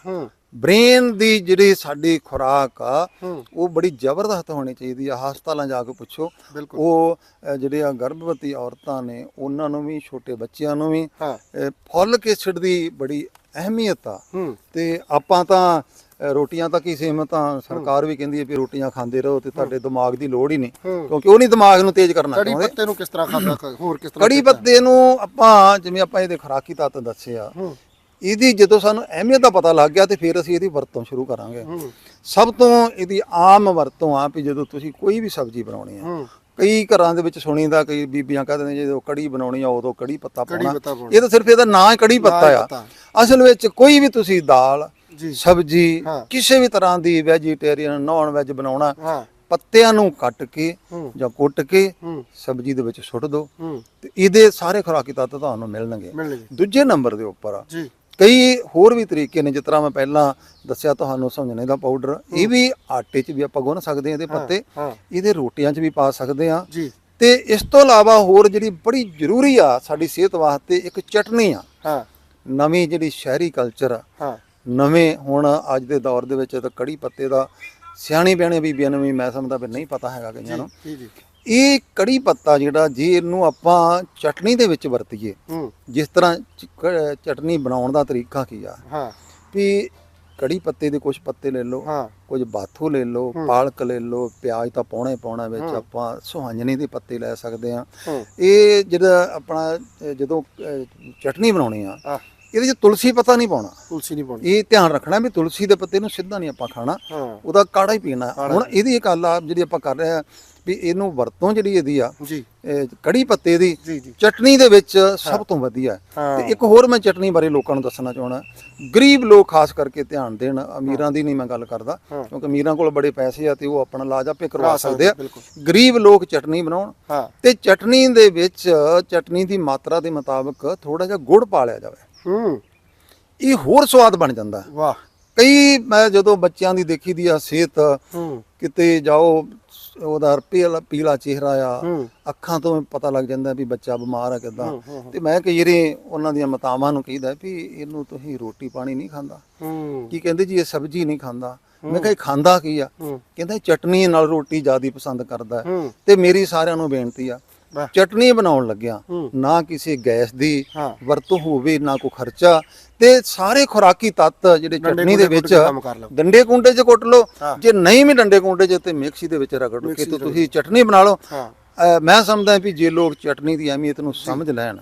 ਬ੍ਰੇਨ ਦੀ ਜਿਹੜੀ ਸਾਡੀ ਖੁਰਾਕ ਆ ਉਹ ਬੜੀ ਜ਼ਬਰਦਸਤ ਹੋਣੀ ਚਾਹੀਦੀ ਆ। ਹਸਪਤਾਲਾਂ ਜਾ ਕੇ ਪੁੱਛੋ। ਉਹ ਜਿਹੜੇ ਆ ਗਰਭਵਤੀ ਔਰਤਾਂ ਨੇ ਉਹਨਾਂ ਨੂੰ ਵੀ ਛੋਟੇ ਬੱਚਿਆਂ ਨੂੰ ਵੀ ਫੋਲਿਕ ਐਸਿਡ ਦੀ ਬੜੀ ਅਹਿਮੀਅਤ ਆ। ਤੇ ਆਪਾਂ ਤਾਂ ਰੋਟੀਆਂ ਤੱਕ ਹੀ ਸੀਮਤ ਆ ਸਰਕਾਰ ਵੀ ਕਹਿੰਦੀ ਹੈ ਵੀ ਰੋਟੀਆਂ ਖਾਂਦੇ ਰਹੋ ਤੇ ਤੁਹਾਡੇ ਦਿਮਾਗ ਦੀ ਲੋੜ ਹੀ ਨਹੀਂ। ਕਿਉਂਕਿ ਉਹ ਨਹੀਂ ਦਿਮਾਗ ਨੂੰ ਤੇਜ਼ ਕਰਨਾ ਕੜੀ ਪੱਤੇ ਨੂੰ ਕਿਸ ਤਰ੍ਹਾਂ ਖਾਂਦਾ ਕ- ਹੋਰ ਕਿਸ ਤਰ੍ਹਾਂ ਕੜੀ ਪੱਤੇ ਨੂੰ ਆਪਾਂ ਜਿਵੇਂ ਆਪਾਂ ਇਹਦੇ ਖੁਰਾਕੀ ਤੱਤ ਦੱਸੇ ਆ ਹੂੰ। ਇਹਦੀ ਜਦੋਂ ਸਾਨੂੰ ਅਹਿਮੀਅਤ ਦਾ ਪਤਾ ਲੱਗ ਗਿਆ ਤੇ ਫਿਰ ਅਸੀਂ ਇਹਦੀ ਵਰਤੋਂ ਸ਼ੁਰੂ ਕਰਾਂਗੇ। ਸਭ ਤੋਂ ਇਹਦੀ ਆਮ ਵਰਤੋਂ ਆ ਵੀ ਜਦੋਂ ਤੁਸੀਂ ਕੋਈ ਵੀ ਸਬਜ਼ੀ ਬਣਾਉਣੀ ਆ। ਕਈ ਘਰਾਂ ਦੇ ਵਿੱਚ ਸੁਣੀਦਾ ਕਈ ਬੀਬੀਆਂ ਕਹਿੰਦੇ ਨੇ ਜਦੋਂ ਕੜੀ ਬਣਾਉਣੀ ਆ ਉਦੋਂ ਕੜੀ ਪੱਤਾ ਪਾਉਣਾ। ਇਹ ਤਾਂ ਸਿਰਫ ਇਹਦਾ ਨਾਂ ਹੀ ਕੜੀ ਪੱਤਾ ਆ। ਅਸਲ ਵਿੱਚ ਕੋਈ ਵੀ ਤੁਸੀਂ ਦਾਲ ਸਬਜ਼ੀ। ਕਿਸੇ ਵੀ ਤਰ੍ਹਾਂ ਦੀ ਵੈਜੀਟੇਰੀਅਨ ਨਾਨ ਵੈਜ ਬਣਾਉਣਾ ਪੱਤਿਆਂ ਨੂੰ ਕੱਟ ਕੇ ਜਾਂ ਕੁੱਟ ਕੇ ਸਬਜ਼ੀ ਦੇ ਵਿੱਚ ਸੁੱਟ ਦਿਓ ਤੇ ਇਹਦੇ ਸਾਰੇ ਖੁਰਾਕੀ ਤੱਤ ਤੁਹਾਨੂੰ ਮਿਲਣਗੇ। ਦੂਜੇ ਨੰਬਰ ਦੇ ਉੱਪਰ ਕਈ ਹੋਰ ਵੀ ਤਰੀਕੇ ਨੇ ਜਿਸ ਤਰ੍ਹਾਂ ਮੈਂ ਪਹਿਲਾਂ ਦੱਸਿਆ ਤੁਹਾਨੂੰ ਸਮਝਣੇ ਦਾ ਪਾਊਡਰ ਇਹ ਵੀ ਆਟੇ 'ਚ ਵੀ ਆਪਾਂ ਗੁੰਨ ਸਕਦੇ ਹਾਂ ਇਹਦੇ ਪੱਤੇ। ਇਹਦੇ ਰੋਟੀਆਂ 'ਚ ਵੀ ਪਾ ਸਕਦੇ ਹਾਂ। ਤੇ ਇਸ ਤੋਂ ਇਲਾਵਾ ਹੋਰ ਜਿਹੜੀ ਬੜੀ ਜ਼ਰੂਰੀ ਆ ਸਾਡੀ ਸਿਹਤ ਵਾਸਤੇ ਇੱਕ ਚਟਨੀ ਆ। ਹਾਂ। ਨਵੀਂ ਜਿਹੜੀ ਸ਼ਹਿਰੀ ਕਲਚਰ ਆ। ਨਵੇਂ ਹੁਣ ਅੱਜ ਦੇ ਦੌਰ ਦੇ ਵਿੱਚ ਤਾਂ ਕੜੀ ਪੱਤੇ ਦਾ ਸਿਆਣੀ ਬਿਆਣੇ ਬੀਬੀਆਂ ਨੂੰ ਵੀ ਮੈਂ ਸਮਝਦਾ ਵੀ ਨਹੀਂ ਪਤਾ ਹੈਗਾ ਕਈਆਂ ਨੂੰ। ਜੀ ਜੀ ਇਹ ਕੜੀ ਪੱਤਾ ਜਿਹੜਾ ਜੇ ਇਹਨੂੰ ਆਪਾਂ ਚਟਨੀ ਦੇ ਵਿੱਚ ਵਰਤੀਏ ਜਿਸ ਤਰ੍ਹਾਂ ਚਟਨੀ ਬਣਾਉਣ ਦਾ ਤਰੀਕਾ ਕੀ ਆ? ਹਾਂ। ਵੀ ਕੜੀ ਪੱਤੇ ਦੇ ਕੁਝ ਪੱਤੇ ਲੈ ਲਓ ਹਾਂ। ਕੁਝ ਬਾਥੂ ਲੈ ਲਓ ਪਾਲਕ ਲੈ ਲਓ ਪਿਆਜ਼ ਤਾਂ ਪਾਉਣਾ ਪਾਉਣਾ ਵਿੱਚ ਆਪਾਂ ਸੁਹਾਂਜਣੇ ਦੇ ਪੱਤੇ ਲੈ ਸਕਦੇ ਆ ਹੂੰ। ਇਹ ਜਿਹੜਾ ਆਪਣਾ ਜਦੋਂ ਚਟਨੀ ਬਣਾਉਣੀ ਆ ਇਹਦੇ ਵਿੱਚ ਤੁਲਸੀ ਪੱਤਾ ਨਹੀਂ ਪਾਉਣਾ। ਤੁਲਸੀ ਨਹੀਂ ਪਾਉਣੀ। ਇਹ ਧਿਆਨ ਰੱਖਣਾ ਵੀ ਤੁਲਸੀ ਦੇ ਪੱਤੇ ਨੂੰ ਸਿੱਧਾ ਨਹੀਂ ਆਪਾਂ ਖਾਣਾ। ਉਹਦਾ ਕਾੜਾ ਹੀ ਪੀਣਾ। ਹੁਣ ਇਹਦੀ ਇੱਕ ਗੱਲ ਆ ਜਿਹੜੀ ਆਪਾਂ ਕਰ ਰਹੇ ਆ ਵੀ ਇਹਨੂੰ ਵਰਤੋਂ ਜਿਹੜੀ ਇਹਦੀ ਆ ਜੀ। ਇਹ ਕੜੀ ਪੱਤੇ ਦੀ ਚਟਨੀ ਦੇ ਵਿੱਚ ਸਭ ਤੋਂ ਵਧੀਆ। ਤੇ ਇੱਕ ਹੋਰ ਮੈਂ ਚਟਨੀ ਬਾਰੇ ਲੋਕਾਂ ਨੂੰ ਦੱਸਣਾ ਚਾਹਣਾ ਗਰੀਬ ਲੋਕ ਖਾਸ ਕਰਕੇ ਧਿਆਨ ਦੇਣ ਅਮੀਰਾਂ ਦੀ ਨਹੀਂ ਮੈਂ ਗੱਲ ਕਰਦਾ। ਕਿਉਂਕਿ ਅਮੀਰਾਂ ਕੋਲ ਬੜੇ ਪੈਸੇ ਆ ਤੇ ਉਹ ਆਪਣਾ ਇਲਾਜ ਆਪੇ ਕਰਵਾ ਸਕਦੇ ਆ। ਗਰੀਬ ਲੋਕ ਚਟਨੀ ਬਣਾਉਣ। ਤੇ ਚਟਨੀ ਦੇ ਵਿੱਚ ਚਟਨੀ ਦੀ ਮਾਤਰਾ ਦੇ ਮੁਤਾਬਕ ਥੋੜਾ ਜਿਹਾ ਗੁੜ ਪਾ ਲਿਆ ਜਾਵੇ। ਹੂੰ। ਇਹ ਹੋਰ ਸਵਾਦ ਬਣ ਜਾਂਦਾ। ਵਾਹ। ਕਈ ਮੈਂ ਜਦੋਂ ਬੱਚਿਆਂ ਦੀ ਦੇਖੀ ਦੀ ਆ ਸਿਹਤ ਹੂੰ। ਕਿਤੇ ਜਾਓ ਉਹਦਾ ਪੀਲਾ ਪੀਲਾ ਚਿਹਰਾ ਆ ਅੱਖਾਂ ਤੋਂ ਪਤਾ ਲੱਗ ਜਾਂਦਾ ਵੀ ਬੱਚਾ ਬਿਮਾਰ ਆ ਕਿਦਾਂ। ਤੇ ਮੈਂ ਕਈ ਵਾਰੀ ਉਹਨਾਂ ਦੀਆਂ ਮਾਤਾਵਾਂ ਨੂੰ ਕਹੀਦਾ ਵੀ ਇਹਨੂੰ ਤੁਸੀਂ ਰੋਟੀ ਪਾਣੀ ਨਹੀਂ ਖਾਂਦਾ। ਕੀ ਕਹਿੰਦੇ ਜੀ ਇਹ ਸਬਜ਼ੀ ਨਹੀਂ ਖਾਂਦਾ। ਮੈਂ ਕਿਹਾ ਖਾਂਦਾ ਕੀ ਆ? ਕਹਿੰਦਾ ਚਟਨੀ ਨਾਲ ਰੋਟੀ ਜ਼ਿਆਦਾ ਪਸੰਦ ਕਰਦਾ। ਤੇ ਮੇਰੀ ਸਾਰਿਆਂ ਨੂੰ ਬੇਨਤੀ ਆ। ਚਟਨੀ ਬਣਾਉਣ ਲੱਗਿਆ। ਨਾ ਕਿਸੇ ਗੈਸ ਦੀ। ਵਰਤੋਂ ਹੋਵੇ ਨਾ ਕੋਈ ਖਰਚਾ। ਤੇ ਸਾਰੇ ਖੁਰਾਕੀ ਤੱਤ ਜਿਹੜੇ ਚਟਨੀ ਦੇ ਵਿੱਚ ਕੇ ਲਓ। ਡੰਡੇ ਕੁੰਡੇ 'ਚ ਕੁੱਟ ਲਓ। ਜੇ ਨਹੀਂ ਵੀ ਡੰਡੇ ਕੁੰਡੇ 'ਚ ਤੇ ਮਿਕਸੀ ਦੇ ਵਿੱਚ ਰਗੜ ਕੇ ਤੇ ਤੁਸੀਂ ਚਟਨੀ ਬਣਾ ਲਓ। ਮੈਂ ਸਮਝਦਾ ਵੀ ਜੇ ਲੋਕ ਚਟਨੀ ਦੀ ਅਹਿਮੀਅਤ ਨੂੰ ਸਮਝ ਲੈਣ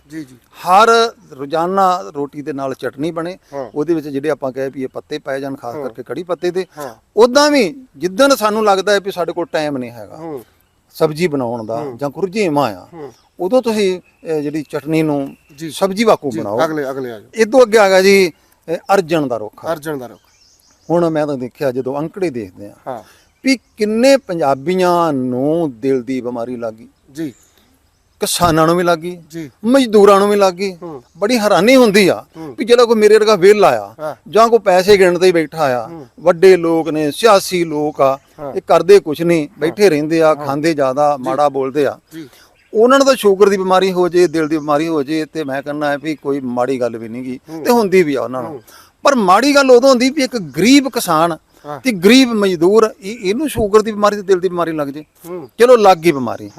ਹਰ ਰੋਜ਼ਾਨਾ ਰੋਟੀ ਦੇ ਨਾਲ ਚਟਨੀ ਬਣੇ। ਉਹਦੇ ਵਿੱਚ ਜਿਹੜੇ ਆਪਾਂ ਕਹੇ ਵੀ ਇਹ ਪੱਤੇ ਪਾਏ ਜਾਣ ਖਾਸ ਕਰਕੇ ਕੜੀ ਪੱਤੇ ਦੇ ਉਦਾਂ ਵੀ ਜਿੱਦਣ ਸਾਨੂੰ ਲੱਗਦਾ ਹੈ ਵੀ ਸਾਡੇ ਕੋਲ ਟਾਈਮ ਨਹੀਂ ਹੈਗਾ। ਸਬਜ਼ੀ ਬਣਾਉਣ ਦਾ ਜਾਂ ਕੁਰਜੀਮਾ ਆ ਉਦੋਂ ਤੁਸੀਂ ਜਿਹੜੀ ਚਟਨੀ ਨੂੰ। ਸਬਜ਼ੀ ਵਾਕੂ ਬਣਾਓ। ਅਗਲੇ ਅਗਲੇ ਆ ਜਾਓ। ਇਦੋਂ ਅੱਗੇ ਆ ਗਿਆ ਜੀ ਅਰਜਨ ਦਾ ਰੁੱਖ। ਅਰਜਨ ਦਾ ਰੁੱਖ। ਹੁਣ ਮੈਂ ਤਾਂ ਦੇਖਿਆ ਜਦੋਂ ਅੰਕੜੇ ਦੇਖਦੇ ਆ ਹਾਂ। ਵੀ ਕਿੰਨੇ ਪੰਜਾਬੀਆਂ ਨੂੰ ਦਿਲ ਦੀ ਬਿਮਾਰੀ ਲੱਗੀ ਜੀ। ਕਿਸਾਨਾਂ ਨੂੰ ਵੀ ਲੱਗੀ ਜੀ। ਮਜ਼ਦੂਰਾਂ ਨੂੰ ਵੀ ਲੱਗ ਗਈ। ਬੜੀ ਹੈਰਾਨੀ ਹੁੰਦੀ ਆ। ਵੀ ਜਿਹੜਾ ਕੋਈ ਮੇਰੇ ਵਰਗਾ ਵਿਹਲਾ ਆ ਹਾਂ। ਜਾਂ ਕੋਈ ਪੈਸੇ ਗਿਣਦੇ ਹੀ ਬੈਠਾ ਆ ਵੱਡੇ ਲੋਕ ਨੇ ਸਿਆਸੀ ਲੋਕ ਆ। ਇਹ ਕਰਦੇ ਕੁਛ ਨਹੀਂ ਬੈਠੇ ਰਹਿੰਦੇ ਆ ਖਾਂਦੇ ਜ਼ਿਆਦਾ ਮਾੜਾ ਬੋਲਦੇ ਆ। ਉਹਨਾਂ ਨੂੰ ਤਾਂ ਸ਼ੂਗਰ ਦੀ ਬਿਮਾਰੀ ਹੋ ਜੇ ਦਿਲ ਦੀ ਬਿਮਾਰੀ ਹੋ ਜੇ ਤੇ ਮੈਂ ਕਹਿੰਦਾ ਹੈ ਵੀ ਕੋਈ ਮਾੜੀ ਗੱਲ ਵੀ ਨਹੀਂਗੀ ਤੇ ਹੁੰਦੀ ਵੀ ਆ ਉਹਨਾਂ ਨੂੰ। ਪਰ ਮਾੜੀ ਗੱਲ ਉਦੋਂ ਹੁੰਦੀ ਵੀ ਇੱਕ ਗਰੀਬ ਕਿਸਾਨ। ਤੇ ਗਰੀਬ ਮਜ਼ਦੂਰ ਇਹ- ਇਹਨੂੰ ਸ਼ੂਗਰ ਦੀ ਬਿਮਾਰੀ ਤੇ ਦਿਲ ਦੀ ਬਿਮਾਰੀ ਲੱਗ ਜੇ। ਚਲੋ ਲੱਗ ਗਈ ਬਿਮਾਰੀ।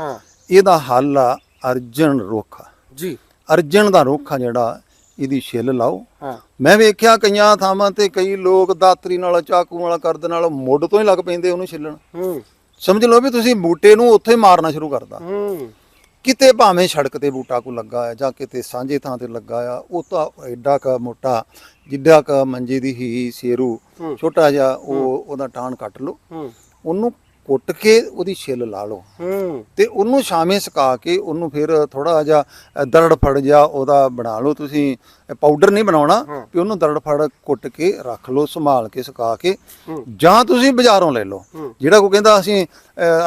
ਇਹਦਾ ਹੱਲ ਆ ਅਰਜਨ ਰੁੱਖ। ਜੀ। ਅਰਜਨ ਦਾ ਰੁੱਖ ਆ ਜਿਹੜਾ ਇਹਦੀ ਛਿੱਲ ਲਾਓ। ਮੈਂ ਵੇਖਿਆ ਕਈਆਂ ਥਾਵਾਂ ਤੇ ਕਈ ਲੋਕ ਦਾਤਰੀ ਨਾਲ ਚਾਕੂ ਨਾਲ ਕਰਦ ਨਾਲ ਮੁੱਢ ਤੋਂ ਹੀ ਲੱਗ ਪੈਂਦੇ ਉਹਨੂੰ ਛਿੱਲਣ। ਸਮਝ ਲਓ ਵੀ ਤੁਸੀਂ ਬੂਟੇ ਨੂੰ ਉੱਥੇ ਮਾਰਨਾ ਸ਼ੁਰੂ ਕਰਦਾ ਕਿਤੇ ਭਾਵੇਂ ਸੜਕ ਤੇ ਬੂਟਾ ਕੋ ਲੱਗਾ ਹੈ ਜਾਂ ਕਿਤੇ ਸਾਂਝੇ ਥਾਂ ਤੇ ਲੱਗਾ ਆ ਉਹ ਤਾਂ ਐਡਾ ਕ ਮੋਟਾ ਜਿੱਡਾ ਕ ਮੰਜੇ ਦੀ ਹੀ ਸੇਰੂ। ਛੋਟਾ ਜਿਹਾ ਉਹ ਉਹਦਾ ਟਾਣ ਕੱਟ ਲਓ। ਉਹਨੂੰ ਕੁੱਟ ਕੇ ਉਹਦੀ ਛਿੱਲ ਲਾ ਲਓ। ਹੂੰ। ਤੇ ਉਹਨੂੰ ਛਾਵੇਂ ਸੁਕਾ ਕੇ ਉਹਨੂੰ ਫਿਰ ਥੋੜਾ ਜਿਹਾ ਦਰੜ ਫੜ ਜਾ ਉਹਦਾ ਬਣਾ ਲਓ। ਤੁਸੀਂ ਪਾਊਡਰ ਨਹੀਂ ਬਣਾਉਣਾ। ਵੀ ਉਹਨੂੰ ਦਰੜ ਫੜ ਕੁੱਟ ਕੇ ਰੱਖ ਲਓ ਸੰਭਾਲ ਕੇ ਸੁਕਾ ਕੇ। ਜਾਂ ਤੁਸੀਂ ਬਾਜ਼ਾਰੋਂ ਲੈ ਲਓ। ਜਿਹੜਾ ਕੋ ਕਹਿੰਦਾ ਅਸੀਂ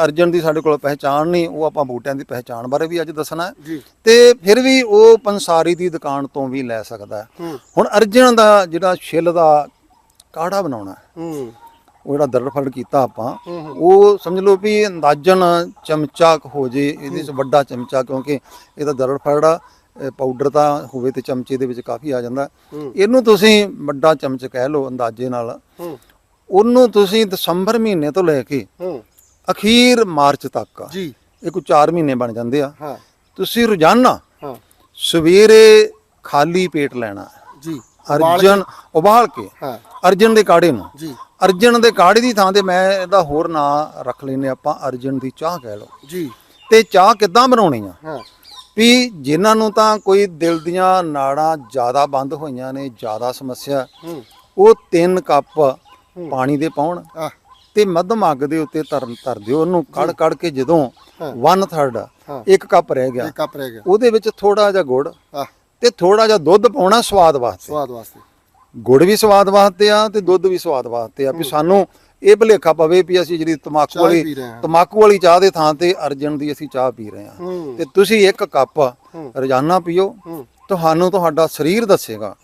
ਅਰਜਨ ਦੀ ਸਾਡੇ ਕੋਲ ਪਹਿਚਾਣ ਨਹੀਂ ਉਹ ਆਪਾਂ ਬੂਟਿਆਂ ਦੀ ਪਹਿਚਾਣ ਬਾਰੇ ਵੀ ਅੱਜ ਦੱਸਣਾ ਤੇ ਫਿਰ ਵੀ ਉਹ ਪੰਸਾਰੀ ਦੀ ਦੁਕਾਨ ਤੋਂ ਵੀ ਲੈ ਸਕਦਾ ਹੁਣ ਅਰਜਨ ਦਾ ਜਿਹੜਾ ਛਿੱਲ ਦਾ ਕਾੜਾ ਬਣਾਉਣਾ ਹੂੰ। ਉਹ ਜਿਹੜਾ ਦਰੜ ਫੜ ਕੀਤਾ ਆਪਾਂ। ਉਹ ਸਮਝ ਲਓ ਵੀ ਅੰਦਾਜ਼ਨ ਚਮਚਾ ਕੁ ਹੋ ਜੇ ਇਹਦੇ ਚ ਵੱਡਾ ਚਮਚਾ ਕਿਉਂਕਿ ਇਹਦਾ ਦਰੜ ਫੜਾ ਪਾਊਡਰ ਤਾਂ ਹੋਵੇ ਤੇ ਚਮਚੇ ਦੇ ਵਿੱਚ ਕਾਫੀ ਆ ਜਾਂਦਾ। ਇਹਨੂੰ ਤੁਸੀਂ ਵੱਡਾ ਚਮਚ ਕਹਿ ਲਓ ਅੰਦਾਜ਼ੇ ਨਾਲ। ਉਹਨੂੰ ਤੁਸੀਂ ਦਸੰਬਰ ਮਹੀਨੇ ਤੋਂ ਲੈ ਕੇ ਅਖੀਰ ਮਾਰਚ ਤੱਕ ਜੀ। ਇਹ ਕੋਈ 4 ਮਹੀਨੇ ਬਣ ਜਾਂਦੇ ਆ। ਹਾਂ। ਤੁਸੀਂ ਰੋਜ਼ਾਨਾ ਹਾਂ। ਸਵੇਰੇ ਖਾਲੀ ਪੇਟ ਲੈਣਾ। ਜੀ। ਅਰਜਨ ਉਬਾਲ ਕੇ ਹਾਂ। ਅਰਜਨ ਦੇ ਕਾੜੇ ਨੂੰ। ਜੀ। ਅਰਜਨ ਦੇ ਕਾੜੇ ਦੀ ਥਾਂ ਤੇ ਮੈਂ ਇਹਦਾ ਹੋਰ ਨਾਂ ਰੱਖ ਲੈਨੇ ਆਪਾਂ ਅਰਜਨ ਦੀ ਚਾਹ ਕਹਿ ਲਓ। ਜੀ। ਤੇ ਚਾਹ ਕਿੱਦਾਂ ਬਣਾਉਣੀ ਆ? ਹਾਂ। ਵੀ ਜਿਨ੍ਹਾਂ ਨੂੰ ਤਾਂ ਕੋਈ ਦਿਲ ਦੀਆਂ ਨਾੜਾਂ ਜ਼ਿਆਦਾ ਬੰਦ ਹੋਈਆਂ ਨੇ ਜ਼ਿਆਦਾ ਸਮੱਸਿਆ ਉਹ 3 ਕੱਪ ਪਾਣੀ ਦੇ ਪਾਉਣ ਤੇ ਮੱਧਮ ਅੱਗ ਦੇ ਉੱਤੇ ਧਰ ਧਰ ਦਿਓ ਉਹਨੂੰ ਕੜ ਕੜ ਕੇ ਜਦੋਂ ਹਾਂ। 1/3 ਹਾਂ। ਇੱਕ ਕੱਪ ਰਹਿ ਗਿਆ। ਇੱਕ ਕੱਪ ਰਹਿ ਗਿਆ। ਉਹਦੇ ਵਿੱਚ ਥੋੜਾ ਜਿਹਾ ਗੁੜ ਤੇ ਥੋੜਾ ਜਿਹਾ ਦੁੱਧ ਪਾਉਣਾ ਸਵਾਦ ਵਾਸਤੇ। ਸਵਾਦ ਵਾਸਤੇ। ਗੁੜ ਵੀ ਸਵਾਦ ਵਾਸਤੇ ਆ ਤੇ ਦੁੱਧ ਵੀ ਸਵਾਦ ਵਾਸਤੇ ਆ। ਵੀ ਸਾਨੂੰ ਇਹ ਭੁਲੇਖਾ ਪਵੇ ਵੀ ਅਸੀਂ ਜਿਹੜੀ ਤਮਾਕੂ ਵਾਲੀ। ਤਮਾਕੂ ਵਾਲੀ ਚਾਹ ਦੇ ਥਾਂ ਤੇ ਅਰਜਨ ਦੀ ਅਸੀਂ ਚਾਹ ਪੀ ਰਹੇ ਹਾਂ। ਤੇ ਤੁਸੀਂ ਇੱਕ ਕੱਪ। ਰੋਜ਼ਾਨਾ ਪੀਓ। ਤੁਹਾਨੂੰ ਤੁਹਾਡਾ ਸਰੀਰ ਦੱਸੇਗਾ।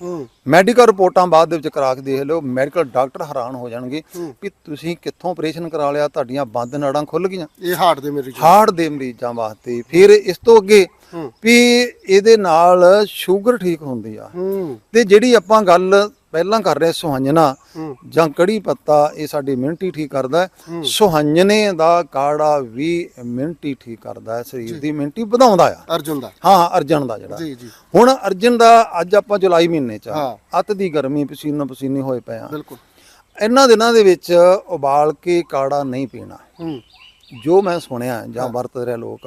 ਮੈਡੀਕਲ ਰਿਪੋਰਟਾਂ ਬਾਅਦ ਦੇ ਵਿੱਚ ਕਰਾ ਕੇ ਦੇਖ ਲਿਓ। ਮੈਡੀਕਲ ਡਾਕਟਰ ਹੈਰਾਨ ਹੋ ਜਾਣਗੇ। ਵੀ ਤੁਸੀਂ ਕਿੱਥੋਂ ਆਪਰੇਸ਼ਨ ਕਰਾ ਲਿਆ ਤੁਹਾਡੀਆਂ ਬੰਦ ਨਾੜਾਂ ਖੁੱਲ ਗਈਆਂ। ਇਹ ਹਾਰਟ ਦੇ ਮੇਰੇ ਹਾਰਟ ਦੇ ਮਰੀਜ਼ਾਂ ਵਾਸਤੇ। ਫਿਰ ਇਸ ਤੋਂ ਅੱਗੇ ਵੀ ਇਹਦੇ ਨਾਲ ਸ਼ੂਗਰ ਠੀਕ ਹੁੰਦੀ ਆ। ਤੇ ਜਿਹੜੀ ਆਪਾਂ ਗੱਲ ਪਹਿਲਾਂ ਕਰ ਰਹੇ ਸੁਹੰਜਣਾ ਹੂੰ। ਜਾਂ ਕੜੀ ਪੱਤਾ ਇਹ ਸਾਡੀ ਇਮਿਊਨਿਟੀ ਠੀਕ ਕਰਦਾ ਹੈ। ਦਾ ਕਾੜਾ ਵੀ ਇਮਿਊਨਿਟੀ ਠੀਕ ਕਰਦਾ ਹੈ ਸਰੀਰ ਦੀ ਇਮਿਊਨਿਟੀ ਵਧਾਉਂਦਾ ਆ। ਅਰਜੁਨ ਦਾ। ਹਾਂ ਅਰਜਨ ਦਾ ਜਿਹੜਾ। ਜੀ ਜੀ। ਹੁਣ ਅਰਜਨ ਦਾ ਅੱਜ ਆਪਾਂ ਜੁਲਾਈ ਮਹੀਨੇ ਚ। ਅੱਤ ਦੀ ਗਰਮੀ ਪਸੀਨੋ ਪਸੀਨੇ ਹੋਏ ਪਏ ਆ। ਬਿਲਕੁਲ। ਇਹਨਾਂ ਦਿਨਾਂ ਦੇ ਵਿੱਚ ਉਬਾਲ ਕੇ ਕਾੜਾ ਨਹੀਂ ਪੀਣਾ। ਜੋ ਮੈਂ ਸੁਣਿਆ ਜਾਂ ਵਰਤ ਰਹੇ ਲੋਕ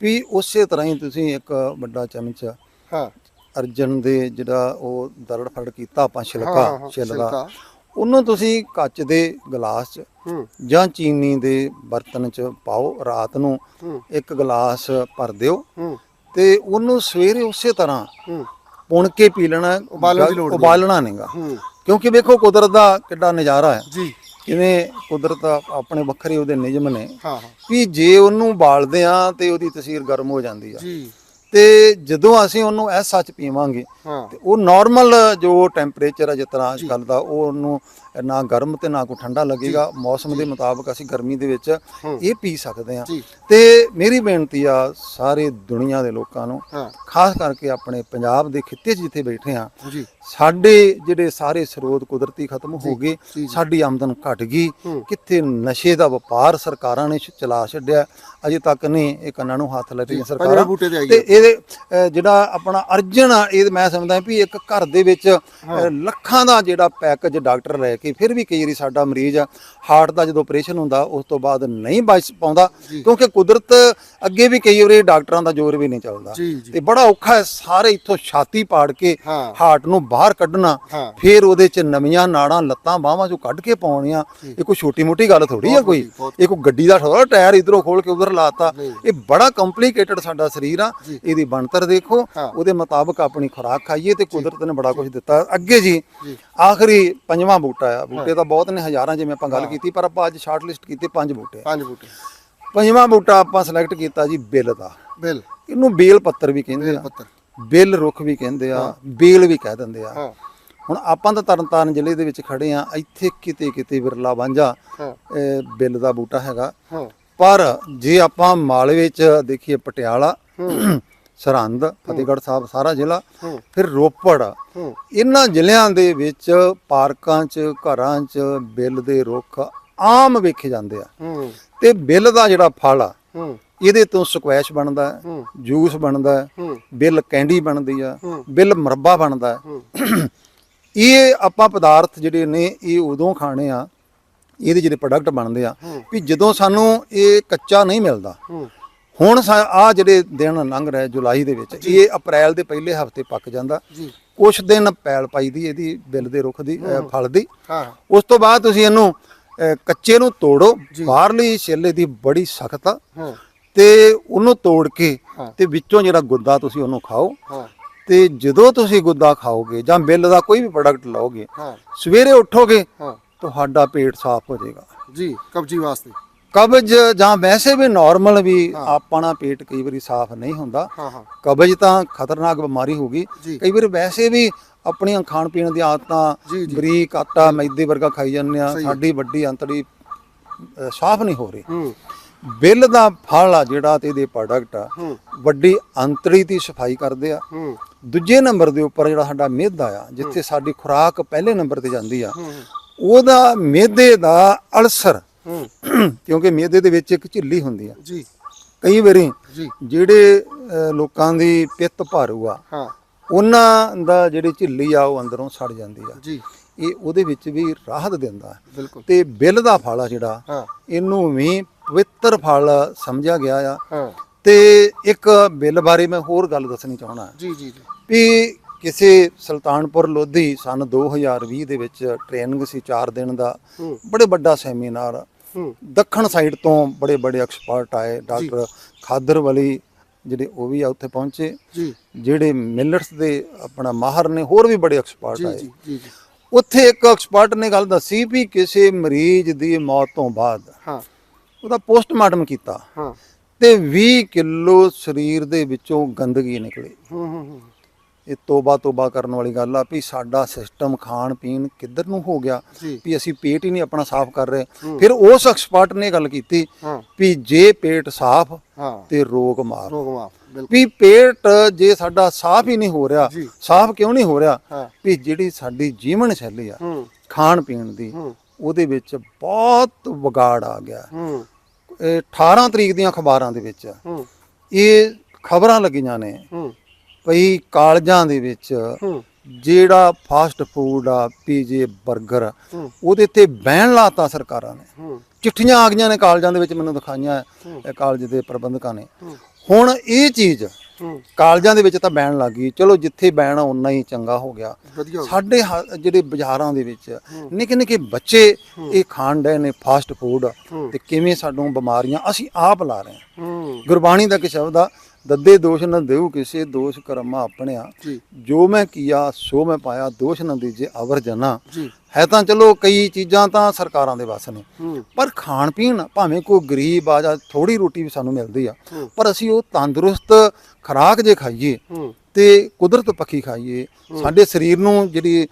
ਵੀ ਉਸੇ ਤਰ੍ਹਾਂ ਹੀ ਤੁਸੀਂ ਇੱਕ ਵੱਡਾ ਚਮਚ ਹਾਂ। ਅਰਜਨ ਦੇ ਜਿਹੜਾ ਉਹ ਦਰੜ ਫੜ ਕੀਤਾ ਆਪਾਂ ਛਿਲਕਾ ਛਿਲਕਾ। ਉਹਨੂੰ ਤੁਸੀਂ ਕੱਚ ਦੇ ਗਲਾਸ 'ਚ ਜਾਂ ਚੀਨੀ ਦੇ ਬਰਤਨ 'ਚ ਪਾਓ ਰਾਤ ਨੂੰ। ਇੱਕ ਗਲਾਸ ਭਰ ਦਿਓ। ਤੇ ਉਹਨੂੰ ਸਵੇਰੇ ਉਸੇ ਤਰ੍ਹਾਂ ਪੁਣ ਕੇ ਪੀ ਲੈਣਾ। ਉਬਾਲਣ ਦੀ ਲੋੜ ਨਹੀਂ। ਉਬਾਲਣਾ ਨਹੀਂਗਾ ਕਿਉਂਕਿ ਵੇਖੋ ਕੁਦਰਤ ਦਾ ਕਿੱਡਾ ਨਜ਼ਾਰਾ ਹੈ। ਜੀ। ਕਿਵੇਂ ਕੁਦਰਤ ਆਪਣੇ ਵੱਖਰੇ ਉਹਦੇ ਨਿਯਮ ਨੇ ਹਾਂ ਹਾਂ। ਵੀ ਜੇ ਉਹਨੂੰ ਬਾਲਦੇ ਆ ਤੇ ਉਹਦੀ ਤਸੀਰ ਗਰਮ ਹੋ ਜਾਂਦੀ ਆ। ਜੀ। ਤੇ ਜਦੋਂ ਅਸੀਂ ਉਹਨੂੰ ਐਸ ਸੱਚ ਪੀਵਾਂਗੇ ਤੇ ਉਹ ਨਾਰਮਲ ਜੋ ਟੈਂਪਰੇਚਰ ਹੈ ਜਿਸ ਤਰ੍ਹਾਂ ਅੱਜ ਕੱਲ ਦਾ ਉਹ ਉਹਨੂੰ ਨਾ ਗਰਮ ਤੇ ਨਾ ਕੋ ਠੰਡਾ ਲੱਗੇਗਾ। ਮੌਸਮ ਦੇ ਮੁਤਾਬਕ ਅਸੀਂ ਗਰਮੀ ਦੇ ਵਿੱਚ ਇਹ ਪੀ ਸਕਦੇ ਹਾਂ। ਤੇ ਮੇਰੀ ਬੇਨਤੀ ਆ ਸਾਰੇ ਦੁਨੀਆ ਦੇ ਲੋਕਾਂ ਨੂੰ ਖਾਸ ਕਰਕੇ ਆਪਣੇ ਪੰਜਾਬ ਦੇ ਖਿੱਤੇ 'ਚ ਜਿੱਥੇ ਬੈਠੇ ਆ ਸਾਡੇ ਜਿਹੜੇ ਸਾਰੇ ਸਰੋਤ ਕੁਦਰਤੀ ਖਤਮ ਹੋ ਗਏ। ਸਾਡੀ ਆਮਦਨ ਘਟ ਗਈ। ਕਿੱਥੇ ਨਸ਼ੇ ਦਾ ਵਪਾਰ ਸਰਕਾਰਾਂ ਨੇ ਚਲਾ ਛੱਡਿਆ ਅਜੇ ਤੱਕ ਨਹੀਂ ਇਹ ਕੰਨਾਂ ਨੂੰ ਹੱਥ ਲੱਟੀਆਂ ਪੰਜਵੇਂ ਸਰਕਾਰਾਂ। ਤੇ ਇਹਦੇ ਜਿਹੜਾ ਆਪਣਾ ਅਰਜਨ ਆ ਇਹ ਮੈਂ ਸਮਝਦਾ ਵੀ ਇੱਕ ਘਰ ਦੇ ਵਿੱਚ ਲੱਖਾਂ ਦਾ ਜਿਹੜਾ ਪੈਕੇਜ ਡਾਕਟਰ ਲੈ ਕੇ ਫਿਰ ਵੀ ਕਈ ਵਾਰੀ ਸਾਡਾ ਮਰੀਜ਼ ਹਾਰਟ ਦਾ ਜਦੋਂ ਆਪਰੇਸ਼ਨ ਹੁੰਦਾ ਉਸ ਤੋਂ ਬਾਅਦ ਨਹੀਂ ਬਚ ਪਾਉਂਦਾ ਕਿਉਂਕਿ ਕੁਦਰਤ ਅੱਗੇ ਵੀ ਕਈ ਵਾਰੀ ਡਾਕਟਰਾਂ ਦਾ ਜ਼ੋਰ ਵੀ ਨਹੀਂ ਚੱਲਦਾ। ਤੇ ਬੜਾ ਔਖਾ ਹੈ ਸਾਰੇ ਇੱਥੋਂ ਛਾਤੀ ਪਾੜ ਕੇ ਹਾਰਟ ਨੂੰ ਬਾਹਰ ਕੱਢਣਾ ਫਿਰ ਉਹਦੇ ਚ ਨਵੀਆਂ ਨਾੜਾਂ ਲੱਤਾਂ ਬਾਹਾਂ ਚੋਂ ਕੱਢ ਕੇ ਪਾਉਣੀਆਂ ਇਹ ਕੋਈ ਛੋਟੀ ਮੋਟੀ ਗੱਲ ਥੋੜੀ ਆ ਕੋਈ। ਇਹ ਕੋਈ ਗੱਡੀ ਦਾ ਥੋੜਾ ਟਾਇਰ ਇਧਰੋਂ ਖੋਲ ਕੇ ਉਧਰ ਲਾਤਾ। ਇਹ ਬੜਾ ਕੰਪਲਿਕੇਟਡ ਸਾਡਾ ਸਰੀਰ ਆ। ਇਹਦੀ ਬਣਤਰ ਦੇਖੋ। ਉਹਦੇ ਮੁਤਾਬਕ ਆਪਣੀ ਖੁਰਾਕ ਖਾਈਏ ਤੇ ਕੁਦਰਤ ਨੇ ਬੜਾ ਕੁਝ ਦਿੱਤਾ। ਅੱਗੇ ਜੀ। ਆਖਰੀ ਪੰਜਵਾਂ ਬੂਟਾ ਆ ਬੂਟੇ ਤਾਂ ਬਹੁਤ ਨੇ ਹਜ਼ਾਰਾਂ ਜਿਵੇਂ ਆਪਾਂ ਗੱਲ ਕੀਤੀ ਪਰ ਆਪਾਂ ਅੱਜ ਸ਼ਾਰਟ ਲਿਸਟ ਕੀਤੇ ਪੰਜ ਬੂਟੇ। ਪੰਜ ਬੂਟੇ। ਪੰਜਵਾਂ ਬੂਟਾ ਆਪਾਂ ਸਿਲੈਕਟ ਕੀਤਾ ਜੀ ਬਿੱਲ ਦਾ। ਬਿਲ। ਇਹਨੂੰ ਬੇਲ ਪੱਤਰ ਵੀ ਕਹਿੰਦੇ ਆ। ਪੱਤਰ। ਬਿੱਲ ਰੁੱਖ ਵੀ ਕਹਿੰਦੇ ਆ ਬੇਲ ਵੀ ਕਹਿ ਦਿੰਦੇ ਆ। ਹੁਣ ਆਪਾਂ ਤਾਂ ਤਰਨਤਾਰਨ ਜ਼ਿਲ੍ਹੇ ਦੇ ਵਿੱਚ ਖੜੇ ਆ ਇੱਥੇ ਕਿਤੇ ਕਿਤੇ ਵਿਰਲਾ ਵਾਂਝਾ ਬਿੱਲ ਦਾ ਬੂਟਾ ਹੈਗਾ। ਪਰ ਜੇ ਆਪਾਂ ਮਾਲਵੇ ਚ ਦੇਖੀਏ ਪਟਿਆਲਾ ਸਰਹੰਦ ਫਤਿਹਗੜ੍ਹ ਸਾਹਿਬ ਸਾਰਾ ਜ਼ਿਲ੍ਹਾ। ਫਿਰ ਰੋਪੜ। ਇਹਨਾਂ ਜ਼ਿਲ੍ਹਿਆਂ ਦੇ ਵਿੱਚ ਪਾਰਕਾਂ 'ਚ ਘਰਾਂ 'ਚ ਬਿੱਲ ਦੇ ਰੁੱਖ ਆਮ ਵੇਖੇ ਜਾਂਦੇ ਆ। ਤੇ ਬਿੱਲ ਦਾ ਜਿਹੜਾ ਫਲ ਆ ਇਹਦੇ ਤੋਂ ਸਕਵੈਸ਼ ਬਣਦਾ ਹੈ ਜੂਸ ਬਣਦਾ ਹੈ ਬਿੱਲ ਕੈਂਡੀ ਬਣਦੀ ਆ। ਬਿੱਲ ਮਰੱਬਾ ਬਣਦਾ ਹੈ। <clears throat> ਇਹ ਆਪਾਂ ਪਦਾਰਥ ਜਿਹੜੇ ਨੇ ਇਹ ਉਦੋਂ ਖਾਣੇ ਆ ਇਹਦੇ ਜਿਹੜੇ ਪ੍ਰੋਡਕਟ ਬਣਦੇ ਆ ਵੀ ਜਦੋਂ ਸਾਨੂੰ ਇਹ ਕੱਚਾ ਨਹੀਂ ਮਿਲਦਾ ਹੁਣ ਆ ਜਿਹੜੇ ਦਿਨ ਲੰਘ ਰਹੇ ਜੁਲਾਈ ਦੇ ਵਿੱਚ ਇਹ ਅਪ੍ਰੈਲ ਦੇ ਪਹਿਲੇ ਹਫ਼ਤੇ ਪੱਕ ਜਾਂਦਾ। ਜੀ। ਕੁਛ ਦਿਨ ਪੈਲ ਪਾਈ ਦੀ ਇਹਦੀ ਬਿੱਲ ਦੇ ਰੁੱਖ ਦੀ ਫਲ ਦੀ। ਹਾਂ। ਉਸ ਤੋਂ ਬਾਅਦ ਤੁਸੀਂ ਇਹਨੂੰ ਕੱਚੇ ਨੂੰ ਤੋੜੋ। ਬਾਹਰਲੀ ਛਿੱਲੇ ਦੀ ਬੜੀ ਸਖਤ ਆ। ਹਾਂ। ਤੇ ਉਹਨੂੰ ਤੋੜ ਕੇ। ਤੇ ਵਿੱਚੋਂ ਜਿਹੜਾ ਗੁੱਦਾ ਤੁਸੀਂ ਉਹਨੂੰ ਖਾਓ। ਤੇ ਜਦੋਂ ਤੁਸੀਂ ਗੁੱਦਾ ਖਾਓਗੇ ਜਾਂ ਬਿੱਲ ਦਾ ਕੋਈ ਵੀ ਪ੍ਰੋਡਕਟ ਲਓਗੇ ਸਵੇਰੇ ਉੱਠੋਗੇ ਤੁਹਾਡਾ ਪੇਟ ਸਾਫ਼ ਹੋ ਜਾਏਗਾ। ਜੀ ਕਬਜੀ ਵਾਸਤੇ। ਕਬਜ਼ ਜਾਂ ਵੈਸੇ ਵੀ ਨਾਰਮਲ ਵੀ ਆਪਣਾ ਪੇਟ ਕਈ ਵਾਰੀ ਸਾਫ਼ ਨਹੀਂ ਹੁੰਦਾ। ਹਾਂ ਹਾਂ। ਕਬਜ਼ ਤਾਂ ਖਤਰਨਾਕ ਬਿਮਾਰੀ ਹੋਗੀ ਜੀ। ਕਈ ਵਾਰ ਵੈਸੇ ਵੀ ਆਪਣੀਆਂ ਖਾਣ ਪੀਣ ਦੀਆਂ ਆਦਤਾਂ ਜੀ। ਬਰੀਕ ਆਟਾ ਮੈਦੇ ਵਰਗਾ ਖਾਈ ਜਾਂਦੇ ਆ ਸਹੀ ਹੈ। ਸਾਡੀ ਵੱਡੀ ਅੰਤੜੀ ਅ, ਸਾਫ਼ ਨਹੀਂ ਹੋ ਰਹੀ। ਹੂੰ। ਬਿੱਲ ਦਾ ਫਲ ਆ ਜਿਹੜਾ ਤੇ ਇਹਦੇ ਪ੍ਰੋਡਕਟ ਆ ਹੂੰ। ਵੱਡੀ ਅੰਤੜੀ ਦੀ ਸਫ਼ਾਈ ਕਰਦੇ ਆ। ਹੂੰ। ਦੂਜੇ ਨੰਬਰ ਦੇ ਉੱਪਰ ਜਿਹੜਾ ਸਾਡਾ ਮਿਹਦਾ ਆ ਜਿੱਥੇ ਸਾਡੀ ਖੁਰਾਕ ਪਹਿਲੇ ਨੰਬਰ ਤੇ ਜਾਂਦੀ ਆ ਹੂੰ। ਉਹਦਾ ਮਿਹਦੇ ਦਾ ਅਲਸਰ ਹੂੰ ਕਿਉਂਕਿ ਮਿਹਦੇ ਦੇ ਵਿੱਚ ਇੱਕ ਝਿੱਲੀ ਹੁੰਦੀ ਆ। ਜੀ। ਕਈ ਵਾਰੀ ਜਿਹੜੇ ਲੋਕਾਂ ਦੀ ਪਿੱਤ ਭਾਰੂ ਆ ਹਾਂ। ਉਹਨਾਂ ਦਾ ਜਿਹੜੀ ਝਿੱਲੀ ਆ ਉਹ ਅੰਦਰੋਂ ਸੜ ਜਾਂਦੀ ਆ। ਜੀ। ਇਹ ਉਹਦੇ ਵਿੱਚ ਵੀ ਰਾਹਤ ਦਿੰਦਾ। ਤੇ ਬਿੱਲ ਦਾ ਫਲ ਆ ਜਿਹੜਾ ਇਹਨੂੰ ਵੀ ਪਵਿੱਤਰ ਫਲ ਸਮਝਿਆ ਗਿਆ ਆ। ਤੇ ਇੱਕ ਬਿੱਲ ਬਾਰੇ ਮੈਂ ਹੋਰ ਗੱਲ ਦੱਸਣੀ ਚਾਹਣਾ ਜੀ ਜੀ ਜੀ। ਵੀ ਕਿਸੇ ਸੁਲਤਾਨਪੁਰ ਲੋਧੀ ਸਨ 2020 ਦੇ ਵਿੱਚ ਟ੍ਰੇਨਿੰਗ ਸੀ 4 ਦਿਨ ਦਾ ਬੜੇ ਵੱਡਾ ਸੈਮੀਨਾਰ ਦੱਖਣ ਸਾਈਡ ਤੋਂ ਬੜੇ ਬੜੇ ਐਕਸਪਰਟ ਆਏ ਡਾਕਟਰ ਖਾਦਰ ਵਲੀ ਜਿਹੜੇ ਉਹ ਵੀ ਆ ਉੱਥੇ ਪਹੁੰਚੇ। ਜੀ। ਜਿਹੜੇ ਮਿਲਟਸ ਦੇ ਆਪਣਾ ਮਾਹਰ ਨੇ ਹੋਰ ਵੀ ਬੜੇ ਐਕਸਪਰਟ ਆਏ। ਉੱਥੇ ਇੱਕ ਐਕਸਪਰਟ ਨੇ ਗੱਲ ਦੱਸੀ ਵੀ ਕਿਸੇ ਮਰੀਜ਼ ਦੀ ਮੌਤ ਤੋਂ ਬਾਅਦ ਹਾਂ। ਉਹਦਾ ਪੋਸਟਮਾਰਟਮ ਕੀਤਾ ਹਾਂ। ਤੇ 20 ਕਿਲੋ ਸਰੀਰ ਦੇ ਵਿੱਚੋਂ ਗੰਦਗੀ ਨਿਕਲੀ। ਹੂੰ ਹੂੰ। ਇਹ ਤੋਬਾ ਤੋਬਾ ਕਰਨ ਵਾਲੀ ਗੱਲ ਆ ਵੀ ਸਾਡਾ ਸਿਸਟਮ ਖਾਣ ਪੀਣ ਕਿੱਧਰ ਨੂੰ ਹੋ ਗਿਆ ਵੀ ਅਸੀਂ ਪੇਟ ਹੀ ਨਹੀਂ ਆਪਣਾ ਸਾਫ਼ ਕਰ ਰਹੇ। ਫਿਰ ਉਸ ਐਕਸਪਰਟ ਨੇ ਗੱਲ ਕੀਤੀ ਵੀ ਜੇ ਪੇਟ ਸਾਫ਼ ਤੇ ਰੋਗ ਮਾਰ ਰੋਗ ਬਿਲਕੁਲ। ਵੀ ਪੇਟ ਜੇ ਸਾਡਾ ਸਾਫ਼ ਹੀ ਨਹੀਂ ਹੋ ਰਿਹਾ। ਸਾਫ਼ ਕਿਉਂ ਨਹੀਂ ਹੋ ਰਿਹਾ? ਵੀ ਜਿਹੜੀ ਸਾਡੀ ਜੀਵਨ ਸ਼ੈਲੀ ਆ ਖਾਣ ਪੀਣ ਦੀ ਉਹਦੇ ਵਿੱਚ ਬਹੁਤ ਵਿਗਾੜ ਆ ਗਿਆ। ਹੂੰ। ਇਹ 18 ਤਰੀਕ ਦੀਆਂ ਅਖਬਾਰਾਂ ਦੇ ਵਿੱਚ ਇਹ ਖਬਰਾਂ ਲੱਗੀਆਂ ਨੇ ਭਈ ਕਾਲਜਾਂ ਦੇ ਵਿੱਚ ਜਿਹੜਾ ਫਾਸਟ ਫੂਡ ਆ ਪੀਜੇ 버ਗਰ। ਉਹਦੇ ਤੇ ਬੈਨ ਲਾਤਾ ਸਰਕਾਰਾਂ ਨੇ। ਚਿੱਠੀਆਂ ਆ ਗਈਆਂ ਨੇ ਕਾਲਜਾਂ ਦੇ ਵਿੱਚ ਮੈਨੂੰ ਦਿਖਾਈਆਂ ਕਾਲਜ ਦੇ ਪ੍ਰਬੰਧਕਾਂ ਨੇ। ਹੁਣ ਇਹ ਚੀਜ਼ ਕਾਲਜਾਂ ਦੇ ਵਿੱਚ ਤਾਂ ਬੈਨ ਲੱਗ ਗਈ। ਚਲੋ ਜਿੱਥੇ ਬੈਨ ਆ ਉਨਾ ਹੀ ਚੰਗਾ ਹੋ ਗਿਆ। ਸਾਡੇ ਜਿਹੜੇ ਬਾਜ਼ਾਰਾਂ ਦੇ ਵਿੱਚ ਨਿੱਕੇ ਨਿੱਕੇ ਬੱਚੇ ਇਹ ਖਾਣ ਡਏ ਨੇ ਫਾਸਟ ਫੂਡ ਤੇ ਕਿਵੇਂ ਸਾਨੂੰ ਬਿਮਾਰੀਆਂ ਅਸੀਂ ਆਪ ਲਾ ਰਹੇ ਹੂੰ। ਗੁਰਬਾਣੀ ਦਾ ਕਿ ਸ਼ਬਦ ਆ ਦੱਦੇ ਦੋਸ਼ ਨਾ ਦੇਉ ਕਿਸੇ ਦੋਸ਼ ਕਰਮਾ ਆਪਣਿਆ ਜੀ। ਜੋ ਮੈਂ ਕੀਆ ਸੋ ਮੈਂ ਪਾਇਆ ਦੋਸ਼ ਨਾ ਦੀਜੇ ਅਵਰ ਜਨਾ। ਹੈ ਤਾਂ ਚਲੋ ਕਈ ਚੀਜ਼ਾਂ ਤਾਂ ਸਰਕਾਰਾਂ ਦੇ ਵੱਸ ਨੇ। ਪਰ ਖਾਣ ਪੀਣ ਭਾਵੇਂ ਕੋਈ ਗਰੀਬ ਆ ਜਾਂ ਥੋੜੀ ਰੋਟੀ ਵੀ ਸਾਨੂੰ ਮਿਲਦੀ ਆ। ਪਰ ਅਸੀਂ ਉਹ ਤੰਦਰੁਸਤ ਖੁਰਾਕ ਜੇ ਖਾਈਏ ਤੇ ਕੁਦਰਤ ਪੱਖੀ ਖਾਈਏ ਸਾਡੇ ਸਰੀਰ ਨੂੰ ਜਿਹੜੀ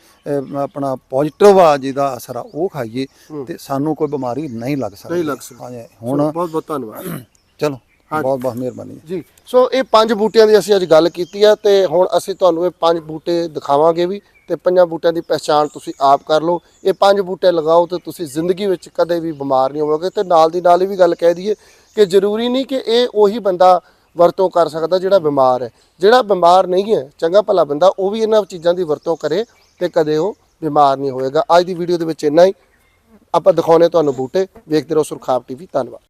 ਆਪਣਾ ਪੋਜ਼ਿਟਿਵ ਆ ਜਿਹਦਾ ਅਸਰ ਆ ਉਹ ਖਾਈਏ ਤੇ ਸਾਨੂੰ ਕੋਈ ਬਿਮਾਰੀ ਨਹੀਂ ਲੱਗ ਸਕਦੀ। ਨਹੀਂ ਲੱਗ ਸਕਦੀ। ਹੁਣ ਬਹੁਤ ਬਹੁਤ ਧੰਨਵਾਦ। ਚਲੋ। ਬਹੁਤ ਬਹੁਤ ਮਿਹਰਬਾਨੀ। ਜੀ। ਸੋ ਇਹ ਪੰਜ ਬੂਟਿਆਂ ਦੀ ਅਸੀਂ ਅੱਜ ਗੱਲ ਕੀਤੀ ਆ ਤੇ ਹੁਣ ਅਸੀਂ ਤੁਹਾਨੂੰ ਇਹ ਪੰਜ ਬੂਟੇ ਦਿਖਾਵਾਂਗੇ ਵੀ ਤੇ ਪੰਜਾਂ ਬੂਟਿਆਂ ਦੀ ਪਹਿਚਾਣ ਤੁਸੀਂ ਆਪ ਕਰ ਲਓ। ਇਹ ਪੰਜ ਬੂਟੇ ਲਗਾਓ ਤੇ ਤੁਸੀਂ ਜ਼ਿੰਦਗੀ ਵਿੱਚ ਕਦੇ ਵੀ ਬਿਮਾਰ ਨਹੀਂ ਹੋਵੋਗੇ ਤੇ ਨਾਲ ਦੀ ਨਾਲ ਇਹ ਵੀ ਗੱਲ ਕਹਿ ਦਈਏ ਕਿ ਜ਼ਰੂਰੀ ਨਹੀਂ ਕਿ ਇਹ ਉਹੀ ਬੰਦਾ ਵਰਤੋਂ ਕਰ ਸਕਦਾ ਜਿਹੜਾ ਬਿਮਾਰ ਹੈ। ਜਿਹੜਾ ਬਿਮਾਰ ਨਹੀਂ ਹੈ ਚੰਗਾ ਭਲਾ ਬੰਦਾ ਉਹ ਵੀ ਇਹਨਾਂ ਚੀਜ਼ਾਂ ਦੀ ਵਰਤੋਂ ਕਰੇ ਤੇ ਕਦੇ ਉਹ ਬਿਮਾਰ ਨਹੀਂ ਹੋਏਗਾ। ਅੱਜ ਦੀ ਵੀਡੀਓ ਦੇ ਵਿੱਚ ਇੰਨਾ ਹੀ। ਆਪਾਂ ਦਿਖਾਉਣੇ ਤੁਹਾਨੂੰ ਬੂਟੇ। ਵੇਖਦੇ ਰਹੋ ਸੁਰਖਾਬ ਟੀਵੀ। ਧੰਨਵਾਦ।